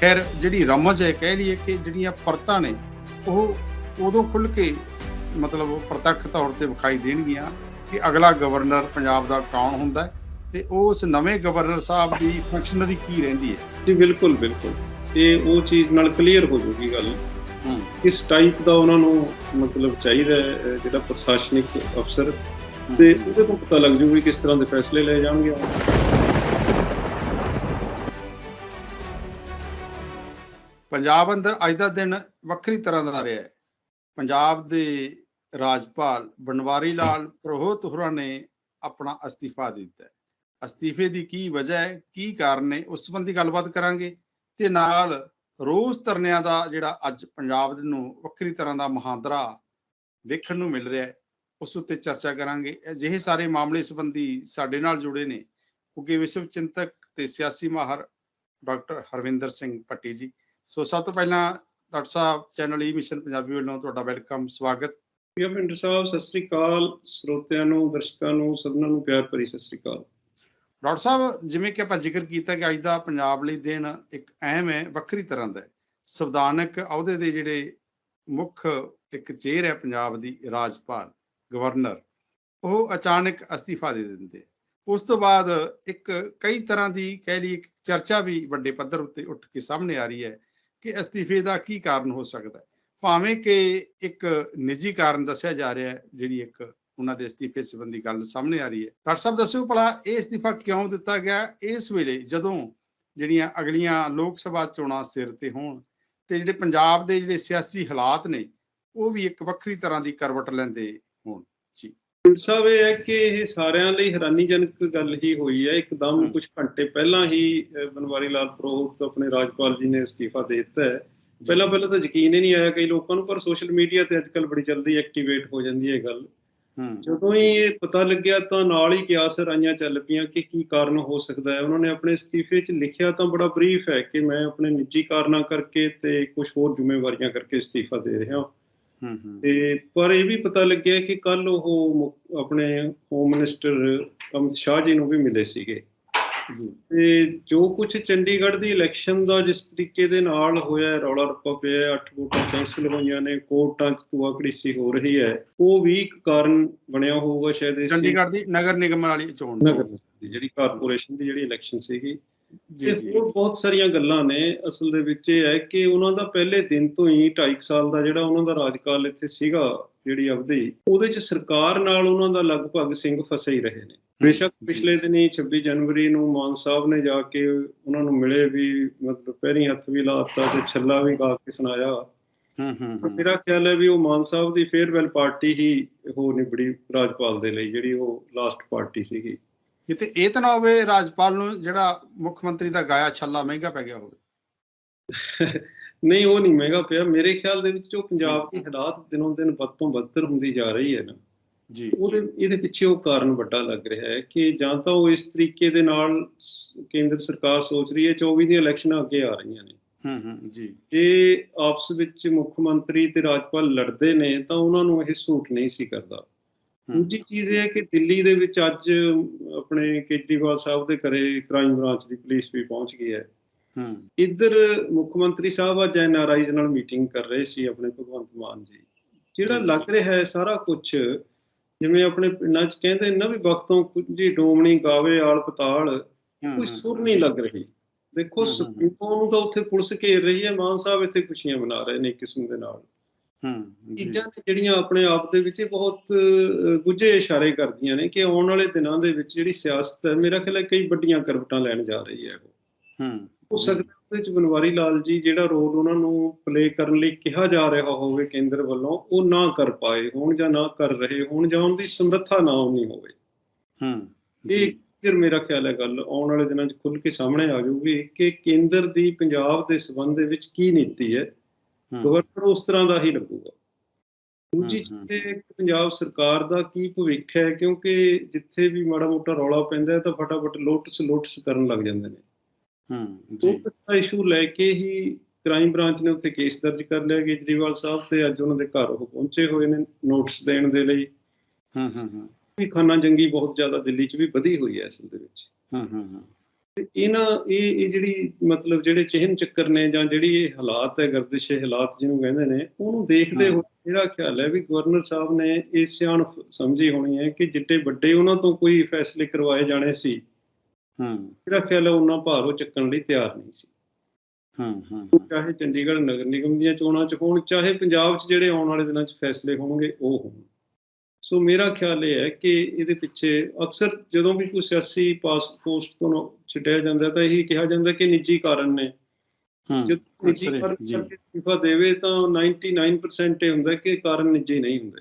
ਖੈਰ ਜਿਹੜੀ ਰਮਜ਼ ਹੈ ਕਹਿ ਲਈਏ ਕਿ ਜਿਹੜੀਆਂ ਪਰਤਾਂ ਨੇ ਉਹ ਉਦੋਂ ਖੁੱਲ ਕੇ ਮਤਲਬ ਪ੍ਰਤੱਖ ਤੌਰ ਤੇ ਵਿਖਾਈ ਦੇਣਗੀਆਂ ਕਿ ਅਗਲਾ ਗਵਰਨਰ ਪੰਜਾਬ ਦਾ ਕੌਣ ਹੁੰਦਾ ਹੈ ਤੇ ਉਸ ਨਵੇਂ ਗਵਰਨਰ ਸਾਹਿਬ ਦੀ ਫੰਕਸ਼ਨਰੀ ਕੀ ਰਹਿੰਦੀ ਹੈ? ਜੀ ਬਿਲਕੁਲ ਬਿਲਕੁਲ। ਇਹ ਉਹ ਚੀਜ਼ ਨਾਲ ਕਲੀਅਰ ਹੋ ਜੂਗੀ ਗੱਲ। ਕਿਸ ਟਾਈਪ ਦਾ ਉਹਨਾਂ ਨੂੰ ਮਤਲਬ ਚਾਹੀਦਾ ਜਿਹੜਾ ਪ੍ਰਸ਼ਾਸਨਿਕ ਅਫਸਰ ਤੇ ਉਹਦੇ ਤੋਂ ਪਤਾ ਲੱਗ ਜੂ ਵੀ ਕਿਸ ਤਰ੍ਹਾਂ ਦੇ ਫੈਸਲੇ ਲਏ ਜਾਣਗੇ। ਪੰਜਾਬ ਅੰਦਰ ਅੱਜ ਦਾ ਦਿਨ ਵੱਖਰੀ ਤਰ੍ਹਾਂ ਦਾ ਰਿਹਾ ਹੈ। ਪੰਜਾਬ ਦੇ ਰਾਜਪਾਲ ਬਨਵਾਰੀ ਲਾਲ ਪ੍ਰੋਹਤ ਹੋਰਾਂ ਨੇ ਆਪਣਾ ਅਸਤੀਫਾ ਦਿੱਤਾ ਹੈ। ਅਸਤੀਫੇ ਦੀ ਕੀ ਵਜ੍ਹਾ ਹੈ, ਕੀ ਕਾਰਨ ਨੇ ਉਸ ਸੰਬੰਧੀ ਗੱਲਬਾਤ ਕਰਾਂਗੇ ਤੇ ਨਾਲ ਰੋਜ਼ ਧਰਨਿਆਂ ਦਾ ਜਿਹੜਾ ਅੱਜ ਪੰਜਾਬ ਨੂੰ ਵੱਖਰੀ ਤਰ੍ਹਾਂ ਦਾ ਮਹਾਂਦਰਾ ਵੇਖਣ ਨੂੰ ਮਿਲ ਰਿਹਾ ਹੈ, ਉਸ ਉੱਤੇ ਚਰਚਾ ਕਰਾਂਗੇ। ਅਜਿਹੇ ਸਾਰੇ ਮਾਮਲੇ ਸੰਬੰਧੀ ਸਾਡੇ ਨਾਲ ਜੁੜੇ ਨੇ ਉੱਗੇ ਵਿਸ਼ਵ ਚਿੰਤਕ ਤੇ ਸਿਆਸੀ ਮਾਹਰ ਡਾਕਟਰ ਹਰਵਿੰਦਰ ਸਿੰਘ ਪੱਟੀ ਜੀ। ਸੋ ਸਭ ਤੋਂ ਪਹਿਲਾਂ ਡਾਕਟਰ ਸਾਹਿਬ ਚੈਨਲ ਈ ਮਿਸ਼ਨ ਪੰਜਾਬੀ ਵੱਲੋਂ ਤੁਹਾਡਾ ਵੈਲਕਮ ਸਵਾਗਤ। ਪਿਆ ਪਿੰਡਰ ਸਾਹਿਬ ਸਤਿ ਸ੍ਰੀ ਅਕਾਲ। ਸਰੋਤਿਆਂ ਨੂੰ ਦਰਸ਼ਕਾਂ ਨੂੰ ਸਭਨਾਂ ਨੂੰ ਪਿਆਰ ਭਰੀ ਸਤਿ ਸ੍ਰੀ ਅਕਾਲ। ਡਾਕਟਰ ਸਾਹਿਬ ਜਿਵੇਂ ਕਿ ਆਪਾਂ ਜ਼ਿਕਰ ਕੀਤਾ ਕਿ ਅੱਜ ਦਾ ਪੰਜਾਬ ਲਈ ਦਿਨ ਇੱਕ ਅਹਿਮ ਹੈ ਵੱਖਰੀ ਤਰ੍ਹਾਂ ਦਾ ਹੈ। ਸੰਵਿਧਾਨਕ ਅਹੁਦੇ ਦੇ ਜਿਹੜੇ ਮੁੱਖ ਇੱਕ ਚੇਅਰ ਹੈ ਪੰਜਾਬ ਦੀ ਰਾਜਪਾਲ ਗਵਰਨਰ ਉਹ ਅਚਾਨਕ ਅਸਤੀਫਾ ਦੇ ਦਿੰਦੇ ਉਸ ਤੋਂ ਬਾਅਦ ਇੱਕ ਕਈ ਤਰ੍ਹਾਂ ਦੀ ਕਹਿ ਲਈ ਚਰਚਾ ਵੀ ਵੱਡੇ ਪੱਧਰ ਉੱਤੇ ਉੱਠ ਕੇ ਸਾਹਮਣੇ ਆ ਰਹੀ ਹੈ। ਕਿ ਅਸਤੀਫੇ ਦਾ ਕੀ ਕਾਰਨ ਹੋ ਸਕਦਾ ਹੈ? ਭਾਵੇਂ ਕਿ ਇੱਕ ਨਿੱਜੀ ਕਾਰਨ ਦੱਸਿਆ ਜਾ ਰਿਹਾ ਹੈ, ਜਿਹੜੀ ਇੱਕ ਉਹਨਾਂ ਦੇ ਅਸਤੀਫੇ ਸੰਬੰਧੀ ਗੱਲ ਸਾਹਮਣੇ ਆ ਰਹੀ ਹੈ। ਡਾਕਟਰ ਸਾਹਿਬ, ਦੱਸਿਓ ਭਲਾ ਇਹ ਅਸਤੀਫਾ ਕਿਉਂ ਦਿੱਤਾ ਗਿਆ? ਇਸ ਵੇਲੇ ਜਦੋਂ ਜਿਹੜੀਆਂ ਅਗਲੀਆਂ ਲੋਕ ਸਭਾ ਚੋਣਾਂ ਸਿਰ ਤੇ ਹੋਣ ਤੇ ਜਿਹੜੇ ਪੰਜਾਬ ਦੇ ਜਿਹੜੇ ਸਿਆਸੀ ਹਾਲਾਤ ਨੇ, ਉਹ ਵੀ ਇੱਕ ਵੱਖਰੀ ਤਰ੍ਹਾਂ ਦੀ ਕਰਵਟ ਲੈਂਦੇ ਹੋਣ। ਜੀ। ਪਿੰਡਰ ਸਾਹਿਬ ਇਹ ਹੈ ਕਿ ਇਹ ਸਾਰਿਆਂ ਲਈ ਹੈਰਾਨੀਜਨਕ ਗੱਲ ਹੀ ਹੋਈ ਹੈ। ਇੱਕਦਮ। ਕੁਝ ਘੰਟੇ ਪਹਿਲਾਂ ਹੀ ਬਨਵਾਰੀ ਲਾਲ ਪ੍ਰੋਹਤ ਆਪਣੇ ਰਾਜਪਾਲ ਜੀ ਨੇ ਅਸਤੀਫਾ ਦੇ ਦਿੱਤਾ ਹੈ। ਪਹਿਲਾਂ ਪਹਿਲਾਂ ਤਾਂ ਯਕੀਨ ਹੀ ਨਹੀਂ ਆਇਆ ਕਈ ਲੋਕਾਂ ਨੂੰ ਪਰ ਸੋਸ਼ਲ ਮੀਡੀਆ ਤੇ ਅੱਜਕੱਲ ਬੜੀ ਜਲਦੀ ਐਕਟੀਵੇਟ ਹੋ ਜਾਂਦੀ ਹੈ ਇਹ ਗੱਲ। ਜਦੋਂ ਹੀ ਇਹ ਪਤਾ ਲੱਗਿਆ ਤਾਂ ਨਾਲ ਹੀ ਕਿਆਸ ਰਾਈਆਂ ਚੱਲ ਪਈਆਂ ਕਿ ਕੀ ਕਾਰਨ ਹੋ ਸਕਦਾ ਹੈ। ਉਹਨਾਂ ਨੇ ਆਪਣੇ ਅਸਤੀਫੇ 'ਚ ਲਿਖਿਆ ਤਾਂ ਬੜਾ ਬਰੀਫ ਹੈ ਕਿ ਮੈਂ ਆਪਣੇ ਨਿੱਜੀ ਕਾਰਨਾਂ ਕਰਕੇ ਤੇ ਕੁਝ ਹੋਰ ਜ਼ਿੰਮੇਵਾਰੀਆਂ ਕਰਕੇ ਅਸਤੀਫਾ ਦੇ ਰਿਹਾ ਹੂੰ। ਤੇ ਪਰ ਇਹ ਵੀ ਪਤਾ ਲੱਗਿਆ ਕਿ ਕੱਲ ਉਹ ਆਪਣੇ ਹੋਮ ਮਿਨਿਸਟਰ ਅਮਿਤ ਸ਼ਾਹ ਜੀ ਨੂੰ ਵੀ ਮਿਲੇ ਸੀਗੇ। ਤੇ ਜੋ ਕੁਝ ਚੰਡੀਗੜ੍ਹ ਦੀ ਇਲੈਕਸ਼ਨ ਦਾ ਜਿਸ ਤਰੀਕੇ ਦੇ ਨਾਲ ਹੋਇਆ ਰੌਲਾ ਰੱਪਾ ਪਿਆ ਅੱਠ ਵੋਟਾਂ ਕੈਂਸਲ ਹੋਈਆਂ ਨੇ ਕੋਰਟਾਂ 'ਚ ਤੁਆਕੜੀਸੀ ਹੋ ਰਹੀ ਹੈ ਉਹ ਵੀ ਇੱਕ ਕਾਰਨ ਬਣਿਆ ਹੋਊਗਾ ਸ਼ਾਇਦ ਇਸ ਚੰਡੀਗੜ੍ਹ ਦੀ ਨਗਰ ਨਿਗਮ ਵਾਲੀ ਚੋਣ। ਜਿਹੜੀ ਕਾਰਪੋਰੇਸ਼ਨ ਦੀ ਜਿਹੜੀ ਇਲੈਕਸ਼ਨ ਸੀਗੀ। ਜੀ ਜੀ ਬਹੁਤ ਸਾਰੀਆਂ ਗੱਲਾਂ ਨੇ। ਅਸਲ ਦੇ ਵਿੱਚ ਇਹ ਹੈ ਕਿ ਉਹਨਾਂ ਦਾ ਪਹਿਲੇ ਦਿਨ ਤੋਂ ਹੀ 2.5 ਸਾਲ ਦਾ ਜਿਹੜਾ ਉਹਨਾਂ ਦਾ ਰਾਜਕਾਲ ਇੱਥੇ ਸੀਗਾ ਜਿਹੜੀ ਅਵਧੀ ਉਹਦੇ 'ਚ ਸਰਕਾਰ ਨਾਲ ਉਹਨਾਂ ਦਾ ਲਗਭਗ ਸਿੰਘ ਫਸੇ ਹੀ ਰਹੇ ਨੇ। ਬੇਸ਼ੱਕ। ਪਿਛਲੇ ਦਿਨੀ 26 ਜਨਵਰੀ ਨੂੰ ਮਾਨ ਸਾਹਿਬ ਨੇ ਜਾ ਕੇ ਉਹਨਾਂ ਨੂੰ ਮਿਲੇ ਵੀ ਮਤਲਬ ਪੈਰੀ ਹੱਥ ਵੀ ਲਾਤਾ ਤੇ ਛੱਲਾ ਵੀ ਗਾ ਕੇ ਸੁਣਾਇਆ। ਹੂੰ ਹੂੰ ਮੇਰਾ ਖਿਆਲ ਹੈ ਵੀ ਉਹ ਮਾਨ ਸਾਹਿਬ ਦੀ ਫੇਅਰਵੈਲ ਪਾਰਟੀ ਹੀ ਹੋ ਨਿਬੜੀ ਰਾਜਪਾਲ ਦੇ ਲਈ ਜਿਹੜੀ ਉਹ ਲਾਸਟ ਪਾਰਟੀ ਸੀਗੀ। ਕਿਤੇ ਇਹ ਤਾਂ ਨਾ ਹੋਵੇ ਰਾਜਪਾਲ ਨੂੰ ਜਿਹੜਾ ਮੁੱਖ ਮੰਤਰੀ ਦਾ ਗਾਇਆ ਛੱਲਾ ਮਹਿੰਗਾ ਪੈ ਗਿਆ ਹੋਵੇ। ਨਹੀਂ ਉਹ ਨਹੀਂ ਮਹਿੰਗਾ ਪਿਆ। ਮੇਰੇ ਖਿਆਲ ਦੇ ਵਿੱਚ ਜੋ ਪੰਜਾਬ ਦੀ ਹਾਲਾਤ ਦਿਨੋਂ ਦਿਨ ਵੱਧ ਤੋਂ ਬੱਤਰ ਹੁੰਦੀ ਜਾ ਰਹੀ ਹੈ ਨਾ। ਜੀ। ਉਹਦੇ ਇਹਦੇ ਪਿੱਛੇ ਉਹ ਕਾਰਨ ਵੱਡਾ ਲੱਗ ਰਿਹਾ ਹੈ ਕਿ ਜਾਂ ਤਾਂ ਉਹ ਇਸ ਤਰੀਕੇ ਦੇ ਨਾਲ ਕੇਂਦਰ ਸਰਕਾਰ ਸੋਚ ਰਹੀ ਹੈ 24 ਦੀਆਂ ਇਲੈਕਸ਼ਨਾਂ ਅੱਗੇ ਆ ਰਹੀਆਂ ਨੇ। ਹੂੰ ਹੂੰ ਜੀ। ਜੇ ਆਪਸ ਵਿੱਚ ਮੁੱਖ ਮੰਤਰੀ ਤੇ ਰਾਜਪਾਲ ਲੜਦੇ ਨੇ ਤਾਂ ਉਹਨਾਂ ਨੂੰ ਇਹ ਸੂਟ ਨਹੀਂ ਸੀ ਕਰਦਾ। ਦੂਜੀ ਚੀਜ਼ ਇਹ ਹੈ ਕਿ ਦਿੱਲੀ ਦੇ ਵਿੱਚ ਅੱਜ ਆਪਣੇ ਕੇਜਰੀਵਾਲ ਸਾਹਿਬ ਦੇ ਘਰੇ ਕ੍ਰਾਈਮ ਬ੍ਰਾਂਚ ਦੀ ਪੁਲਿਸ ਵੀ ਪਹੁੰਚ ਗਈ ਹੈ। ਹੂੰ। ਇੱਧਰ ਮੁੱਖ ਮੰਤਰੀ ਸਾਹਿਬ ਅੱਜ ਐਨਆਰਆਈਜ਼ ਨਾਲ ਮੀਟਿੰਗ ਕਰ ਰਹੇ ਸੀ ਆਪਣੇ ਭਗਵੰਤ ਮਾਨ ਜੀ। ਜਿਹੜਾ ਲੱਗ ਰਿਹਾ ਹੈ ਸਾਰਾ ਕੁਝ ਜਿਵੇਂ ਆਪਣੇ ਪਿੰਡਾਂ 'ਚ ਕਹਿੰਦੇ ਨੇ ਵੀ ਵਕਤੋਂ ਕੁਝ ਡੋਮਣੀ ਗਾਵੇ ਆਲ ਪਤਾਲ ਕੋਈ ਸੁਰ ਨਹੀਂ ਲੱਗ ਰਹੀ। ਦੇਖੋ। ਸੁਪਰੀਮੋ ਨੂੰ ਤਾਂ ਉੱਥੇ ਪੁਲਿਸ ਘੇਰ ਰਹੀ ਹੈ ਮਾਨ ਸਾਹਿਬ ਇੱਥੇ ਖੁਸ਼ੀਆਂ ਮਨਾ ਰਹੇ ਨੇ ਕਿਸਮ ਦੇ ਨਾਲ। ਹੂੰ ਚੀਜ਼ਾਂ ਨੇ ਜਿਹੜੀਆਂ ਆਪਣੇ ਆਪ ਦੇ ਵਿੱਚ ਬਹੁਤ ਗੁੱਝੇ ਇਸ਼ਾਰੇ ਕਰਦੀਆਂ ਨੇ ਕਿ ਆਉਣ ਵਾਲੇ ਦਿਨਾਂ ਦੇ ਵਿੱਚ ਜਿਹੜੀ ਸਿਆਸਤ ਹੈ ਮੇਰਾ ਖਿਆਲ ਹੈ ਕਈ ਵੱਡੀਆਂ ਕਰਵਟਾਂ ਲੈਣ ਜਾ ਰਹੀ ਹੈ ਉਹ। ਹੂੰ ਹੋ ਸਕਦਾ ਉਹਦੇ ਚ ਬਨਵਾਰੀ ਲਾਲ ਜੀ ਜਿਹੜਾ ਰੋਲ ਉਹਨਾਂ ਨੂੰ ਪਲੇ ਕਰਨ ਲਈ ਕਿਹਾ ਜਾ ਰਿਹਾ ਹੋਵੇ ਕੇਂਦਰ ਵੱਲੋਂ ਉਹ ਨਾ ਕਰ ਪਾਏ ਹੋਣ ਜਾਂ ਨਾ ਕਰ ਰਹੇ ਹੋਣ ਜਾਂ ਉਹਨਾਂ ਦੀ ਸਮਰੱਥਾ ਨਾ ਉਨੀ ਹੋਵੇ। ਹੂੰ ਇਹ ਫਿਰ ਮੇਰਾ ਖਿਆਲ ਹੈ ਗੱਲ ਆਉਣ ਵਾਲੇ ਦਿਨਾਂ 'ਚ ਖੁੱਲ ਕੇ ਸਾਹਮਣੇ ਆ ਜਾਊਗੀ ਕਿ ਕੇਂਦਰ ਦੀ ਪੰਜਾਬ ਦੇ ਸਬੰਧ ਦੇ ਵਿੱਚ ਕੀ ਨੀਤੀ ਹੂੰ, ਗਵਰਨਰ ਉਸ ਤਰ੍ਹਾਂ ਦਾ ਹੀ ਲੱਗੂਗਾ। ਦੂਜੀ। ਚੀਜ਼ ਇਹ ਕਿ ਪੰਜਾਬ ਸਰਕਾਰ ਦਾ ਕੀ ਭਵਿੱਖ ਹੈ? ਕਿਉਂਕਿ ਜਿੱਥੇ ਵੀ ਮਾੜਾ ਮੋਟਾ ਰੌਲਾ ਪੈਂਦਾ ਹੈ ਤਾਂ ਫਟਾਫਟ ਲੋਟਸ ਲੋਟਸ ਕਰਨ ਲੱਗ ਜਾਂਦੇ ਨੇ। ਹੂੰ ਜੀ। ਉਹ ਇਸ਼ੂ ਲੈ ਕੇ ਹੀ ਕ੍ਰਾਈਮ ਬ੍ਰਾਂਚ ਨੇ ਉੱਥੇ ਕੇਸ ਦਰਜ ਕਰ ਲਿਆ ਕੇਜਰੀਵਾਲ ਸਾਹਿਬ ਤੇ ਅੱਜ ਉਹਨਾਂ ਦੇ ਘਰ ਉਹ ਪਹੁੰਚੇ ਹੋਏ ਨੇ ਨੋਟਿਸ ਦੇਣ ਦੇ ਲਈ। ਹੂੰ ਹੂੰ ਹੂੰ। ਵੀ ਖਾਨਾ ਜੰਗੀ ਬਹੁਤ ਜ਼ਿਆਦਾ ਦਿੱਲੀ 'ਚ ਵੀ ਵਧੀ ਹੋਈ ਹੈ ਅਸਲ ਦੇ ਵਿੱਚ। ਹੂੰ ਹੂੰ ਹੂੰ। ਤੇ ਇਹਨਾਂ ਇਹ ਇਹ ਜਿਹੜੀ ਮਤਲਬ ਜਿਹੜੇ ਚਿਹਨ ਚੱਕਰ ਨੇ ਜਾਂ ਜਿਹੜੀ ਇਹ ਹਾਲਾਤ ਹੈ ਗਰਦਿਸ਼ੇ ਹਾਲਾਤ ਜਿਹਨੂੰ ਕਹਿੰਦੇ ਨੇ ਉਹਨੂੰ ਦੇਖਦੇ। ਹੋਏ ਮੇਰਾ ਖਿਆਲ ਹੈ ਵੀ ਗਵਰਨਰ ਸਾਹਿਬ ਨੇ ਇਹ ਸਿਆਣਪ ਸਮਝੀ ਹੋਣੀ ਹੈ ਕਿ ਜਿੱਡੇ ਵੱਡੇ ਉਹਨਾਂ ਤੋਂ ਕੋਈ ਫੈਸਲੇ ਕਰਵਾਏ ਜਾਣੇ ਸੀ ਹੂੰ। ਮੇਰਾ ਖਿਆਲ ਹੈ ਉਹਨਾਂ ਭਾਰ ਉਹ ਚੱਕਣ ਲਈ ਤਿਆਰ ਨਹੀਂ ਸੀ। ਹੂੰ ਹੂੰ। ਚਾਹੇ ਚੰਡੀਗੜ੍ਹ ਨਗਰ ਨਿਗਮ ਦੀਆਂ ਚੋਣਾਂ 'ਚ ਹੋਣ ਚਾਹੇ ਪੰਜਾਬ 'ਚ ਜਿਹੜੇ ਆਉਣ ਵਾਲੇ ਦਿਨਾਂ 'ਚ ਫੈਸਲੇ ਹੋਣਗੇ ਉਹ ਹੋਣ। ਸੋ ਮੇਰਾ ਖਿਆਲ ਇਹ ਹੈ ਕਿ ਇਹਦੇ ਪਿੱਛੇ ਅਕਸਰ ਜਦੋਂ ਵੀ ਕੋਈ ਸਿਆਸੀ ਪਾਸ ਪੋਸਟ ਤੋਂ ਛਿਟਿਆ ਜਾਂਦਾ ਤਾਂ ਇਹੀ ਕਿਹਾ ਜਾਂਦਾ ਕਿ ਨਿੱਜੀ ਕਾਰਨ ਨੇ। ਹੂੰ ਜੇ ਨਿੱਜੀ ਕਾਰਨ ਅਸਤੀਫਾ ਦੇਵੇ ਤਾਂ 99% ਇਹ ਹੁੰਦਾ ਕਿ ਕਾਰਨ ਨਿੱਜੀ ਨਹੀਂ ਹੁੰਦੇ।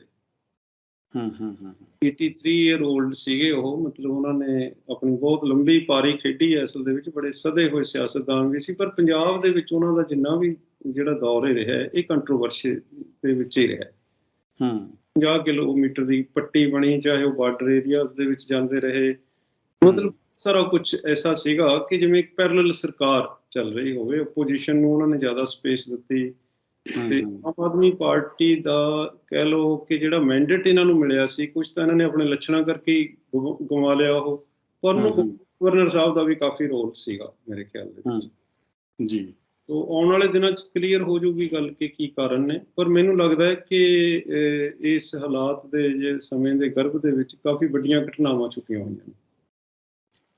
ਹੂੰ ਹੂੰ ਹੂੰ 83 ਇਅਰ 올ਡ ਸੀਗੇ ਉਹ ਮਤਲਬ ਉਹਨਾਂ ਨੇ ਆਪਣੀ ਬਹੁਤ ਲੰਬੀ ਪਾਰੀ ਖੇਡੀ ਹੈ ਅਸਲ ਦੇ ਵਿੱਚ ਬੜੇ ਸਦੇ ਹੋਏ ਸਿਆਸਤਦਾਨ ਵੀ ਸੀ ਪਰ ਪੰਜਾਬ ਦੇ ਵਿੱਚ ਉਹਨਾਂ ਦਾ ਜਿੰਨਾ ਵੀ ਜਿਹੜਾ ਦੌਰ ਹੀ ਰਿਹਾ ਇਹ ਕੰਟਰੋਵਰਸ਼ੀ ਦੇ ਵਿੱਚ ਹੀ ਰਿਹਾ। ਹੈ। ਹੂੰ 50 ਕਿਲੋਮੀਟਰ ਦੀ ਪੱਟੀ ਬਣੀ ਚਾਹੇ ਉਹ ਬਾਰਡਰ ਏਰੀਆਜ਼ ਦੇ ਵਿੱਚ ਜਾਂਦੇ ਰਹੇ। ਮਤਲਬ ਸਾਰਾ ਕੁਝ ਐਸਾ ਸੀਗਾ ਕਿ ਜਿਵੇਂ ਇੱਕ ਪੈਰਲਲ ਸਰਕਾਰ ਚੱਲ ਰਹੀ ਹੋਵੇ ਆਪੋਜੀਸ਼ਨ ਨੂੰ ਉਹਨਾਂ ਨੇ ਜ਼ਿਆਦਾ ਸਪੇਸ ਦਿੱਤੀ। ਤੇ ਆਮ ਆਦਮੀ ਪਾਰਟੀ ਦਾ ਕਹਿ ਲਓ ਕਿ ਜਿਹੜਾ ਮੈਂਡੇਟ ਇਹਨਾਂ ਨੂੰ ਮਿਲਿਆ ਸੀ ਕੁਝ ਤਾਂ ਇਹਨਾਂ ਨੇ ਆਪਣੇ ਲੱਛਣਾਂ ਕਰਕੇ ਗਵਾ- ਲਿਆ ਉਹ। ਪਰ ਉਹਨੂੰ ਹੂੰ, ਹੂੰ। ਗਵਰਨਰ ਸਾਹਿਬ ਦਾ ਵੀ ਕਾਫੀ ਰੋਲ ਸੀਗਾ ਮੇਰੇ ਖਿਆਲ ਦੇ ਵਿੱਚ। ਜੀ। ਤੋ ਆਉਣ ਵਾਲੇ ਦਿਨਾਂ 'ਚ ਕਲੀਅਰ ਹੋ ਜਾਊਗੀ ਗੱਲ ਕਿ ਕੀ ਕਾਰਨ ਨੇ, ਪਰ ਮੈਨੂੰ ਲੱਗਦਾ ਹੈ ਕਿ ਇਸ ਹਾਲਾਤ ਦੇ ਜੇ ਸਮੇਂ ਦੇ ਗਰਭ ਦੇ ਵਿੱਚ ਕਾਫੀ ਵੱਡੀਆਂ ਘਟਨਾਵਾਂ ਛੁਪੀਆਂ ਹੋਈਆਂ ਨੇ।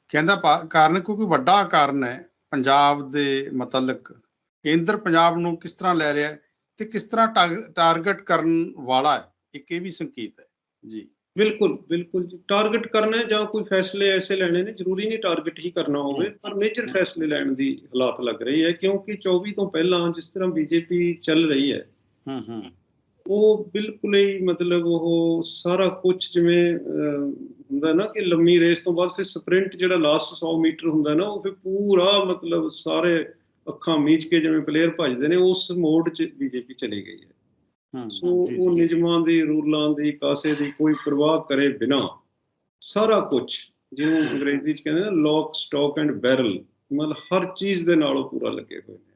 ਕਹਿੰਦਾ ਪਾ- ਕਾਰਨ ਕਿਉਂਕਿ ਵੱਡਾ ਕਾਰਨ ਹੈ ਪੰਜਾਬ ਦੇ ਮਤਲਕ ਕੇਂਦਰ ਪੰਜਾਬ ਨੂੰ ਕਿਸ ਤਰ੍ਹਾਂ ਲੈ ਰਿਹਾ ਹੈ ਤੇ ਕਿਸ ਤਰ੍ਹਾਂ ਟਾਰ- ਟਾਰਗੇਟ ਕਰਨ ਵਾਲਾ ਹੈ, ਇੱਕ ਇਹ ਵੀ ਸੰਕੇਤ ਹੈ। ਜੀ। ਬਿਲਕੁਲ ਬਿਲਕੁਲ ਜੀ। ਟਾਰਗੇਟ ਕਰਨਾ ਹੈ ਜਾਂ ਕੋਈ ਫੈਸਲੇ ਐਸੇ ਲੈਣੇ ਨੇ ਜ਼ਰੂਰੀ ਨਹੀਂ ਟਾਰਗੇਟ ਹੀ ਕਰਨਾ ਹੋਵੇ ਪਰ ਮੇਜਰ ਫੈਸਲੇ ਲੈਣ ਦੀ ਹਾਲਾਤ ਲੱਗ ਰਹੀ ਹੈ ਕਿਉਂਕਿ 24 ਤੋਂ ਪਹਿਲਾਂ ਜਿਸ ਤਰ੍ਹਾਂ ਬੀਜੇਪੀ ਚੱਲ ਰਹੀ ਹੈ ਹੂੰ ਹੂੰ ਉਹ ਬਿਲਕੁਲ ਹੀ ਮਤਲਬ ਉਹ ਸਾਰਾ ਕੁਝ ਜਿਵੇਂ ਹੁੰਦਾ ਨਾ ਕਿ ਲੰਮੀ ਰੇਸ ਤੋਂ ਬਾਅਦ ਫਿਰ ਸਪ੍ਰਿੰਟ ਜਿਹੜਾ ਲਾਸਟ 100 ਮੀਟਰ ਹੁੰਦਾ ਨਾ ਉਹ ਫਿਰ ਪੂਰਾ ਮਤਲਬ ਸਾਰੇ ਅੱਖਾਂ ਮੀਚ ਕੇ ਜਿਵੇਂ ਪਲੇਅਰ ਭੱਜਦੇ ਨੇ ਉਸ ਮੋਡ 'ਚ ਬੀਜੇਪੀ ਚਲੀ ਗਈ ਹੂੰ। ਸੋ ਉਹ। ਨਿਯਮਾਂ ਦੀ ਰੂਲਾਂ ਦੀ ਕਾਸੇ ਦੀ ਕੋਈ ਪਰਵਾਹ ਕਰੇ ਬਿਨਾ ਸਾਰਾ ਕੁਝ ਜਿਹਨੂੰ ਅੰਗਰੇਜ਼ੀ 'ਚ ਕਹਿੰਦੇ ਨੇ ਲੌਕ ਸਟਾਕ ਐਂਡ ਬੈਰਲ ਮਤਲਬ ਹਰ ਚੀਜ਼ ਦੇ ਨਾਲ ਉਹ ਪੂਰਾ ਲੱਗੇ ਹੋਏ ਨੇ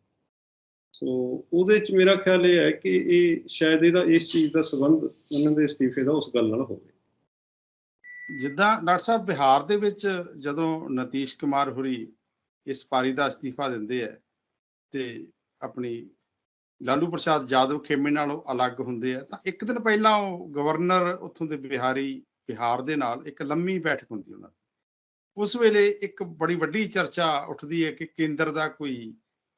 ਸੋ ਉਹਦੇ 'ਚ ਮੇਰਾ ਖਿਆਲ ਇਹ ਹੈ ਕਿ ਇਹ ਸ਼ਾਇਦ ਇਹਦਾ ਇਸ ਚੀਜ਼ ਦਾ ਸੰਬੰਧ ਉਹਨਾਂ ਦੇ ਅਸਤੀਫੇ ਦਾ ਉਸ ਗੱਲ ਨਾਲ ਹੋਵੇ ਜਿੱਦਾਂ ਡਾਕਟਰ ਸਾਹਿਬ ਬਿਹਾਰ ਦੇ ਵਿੱਚ ਜਦੋਂ ਨਤੀਸ਼ ਕੁਮਾਰ ਹੁਰੀ ਇਸ ਪਾਰੀ ਦਾ ਅਸਤੀਫਾ ਦਿੰਦੇ ਆ ਤੇ ਆਪਣੀ ਲਾਲੂ ਪ੍ਰਸਾਦ ਯਾਦਵ ਖੇਮੇ ਨਾਲੋਂ ਅਲੱਗ ਹੁੰਦੇ ਆ। ਤਾਂ ਇੱਕ ਦਿਨ ਪਹਿਲਾਂ ਉਹ ਗਵਰਨਰ ਉੱਥੋਂ ਦੇ ਬਿਹਾਰੀ, ਬਿਹਾਰ ਦੇ ਨਾਲ ਇੱਕ ਲੰਮੀ ਬੈਠਕ ਹੁੰਦੀ ਉਹਨਾਂ ਦੀ। ਉਸ ਵੇਲੇ ਇੱਕ ਬੜੀ ਵੱਡੀ ਚਰਚਾ ਉੱਠਦੀ ਹੈ ਕਿ ਕੇਂਦਰ ਦਾ ਕੋਈ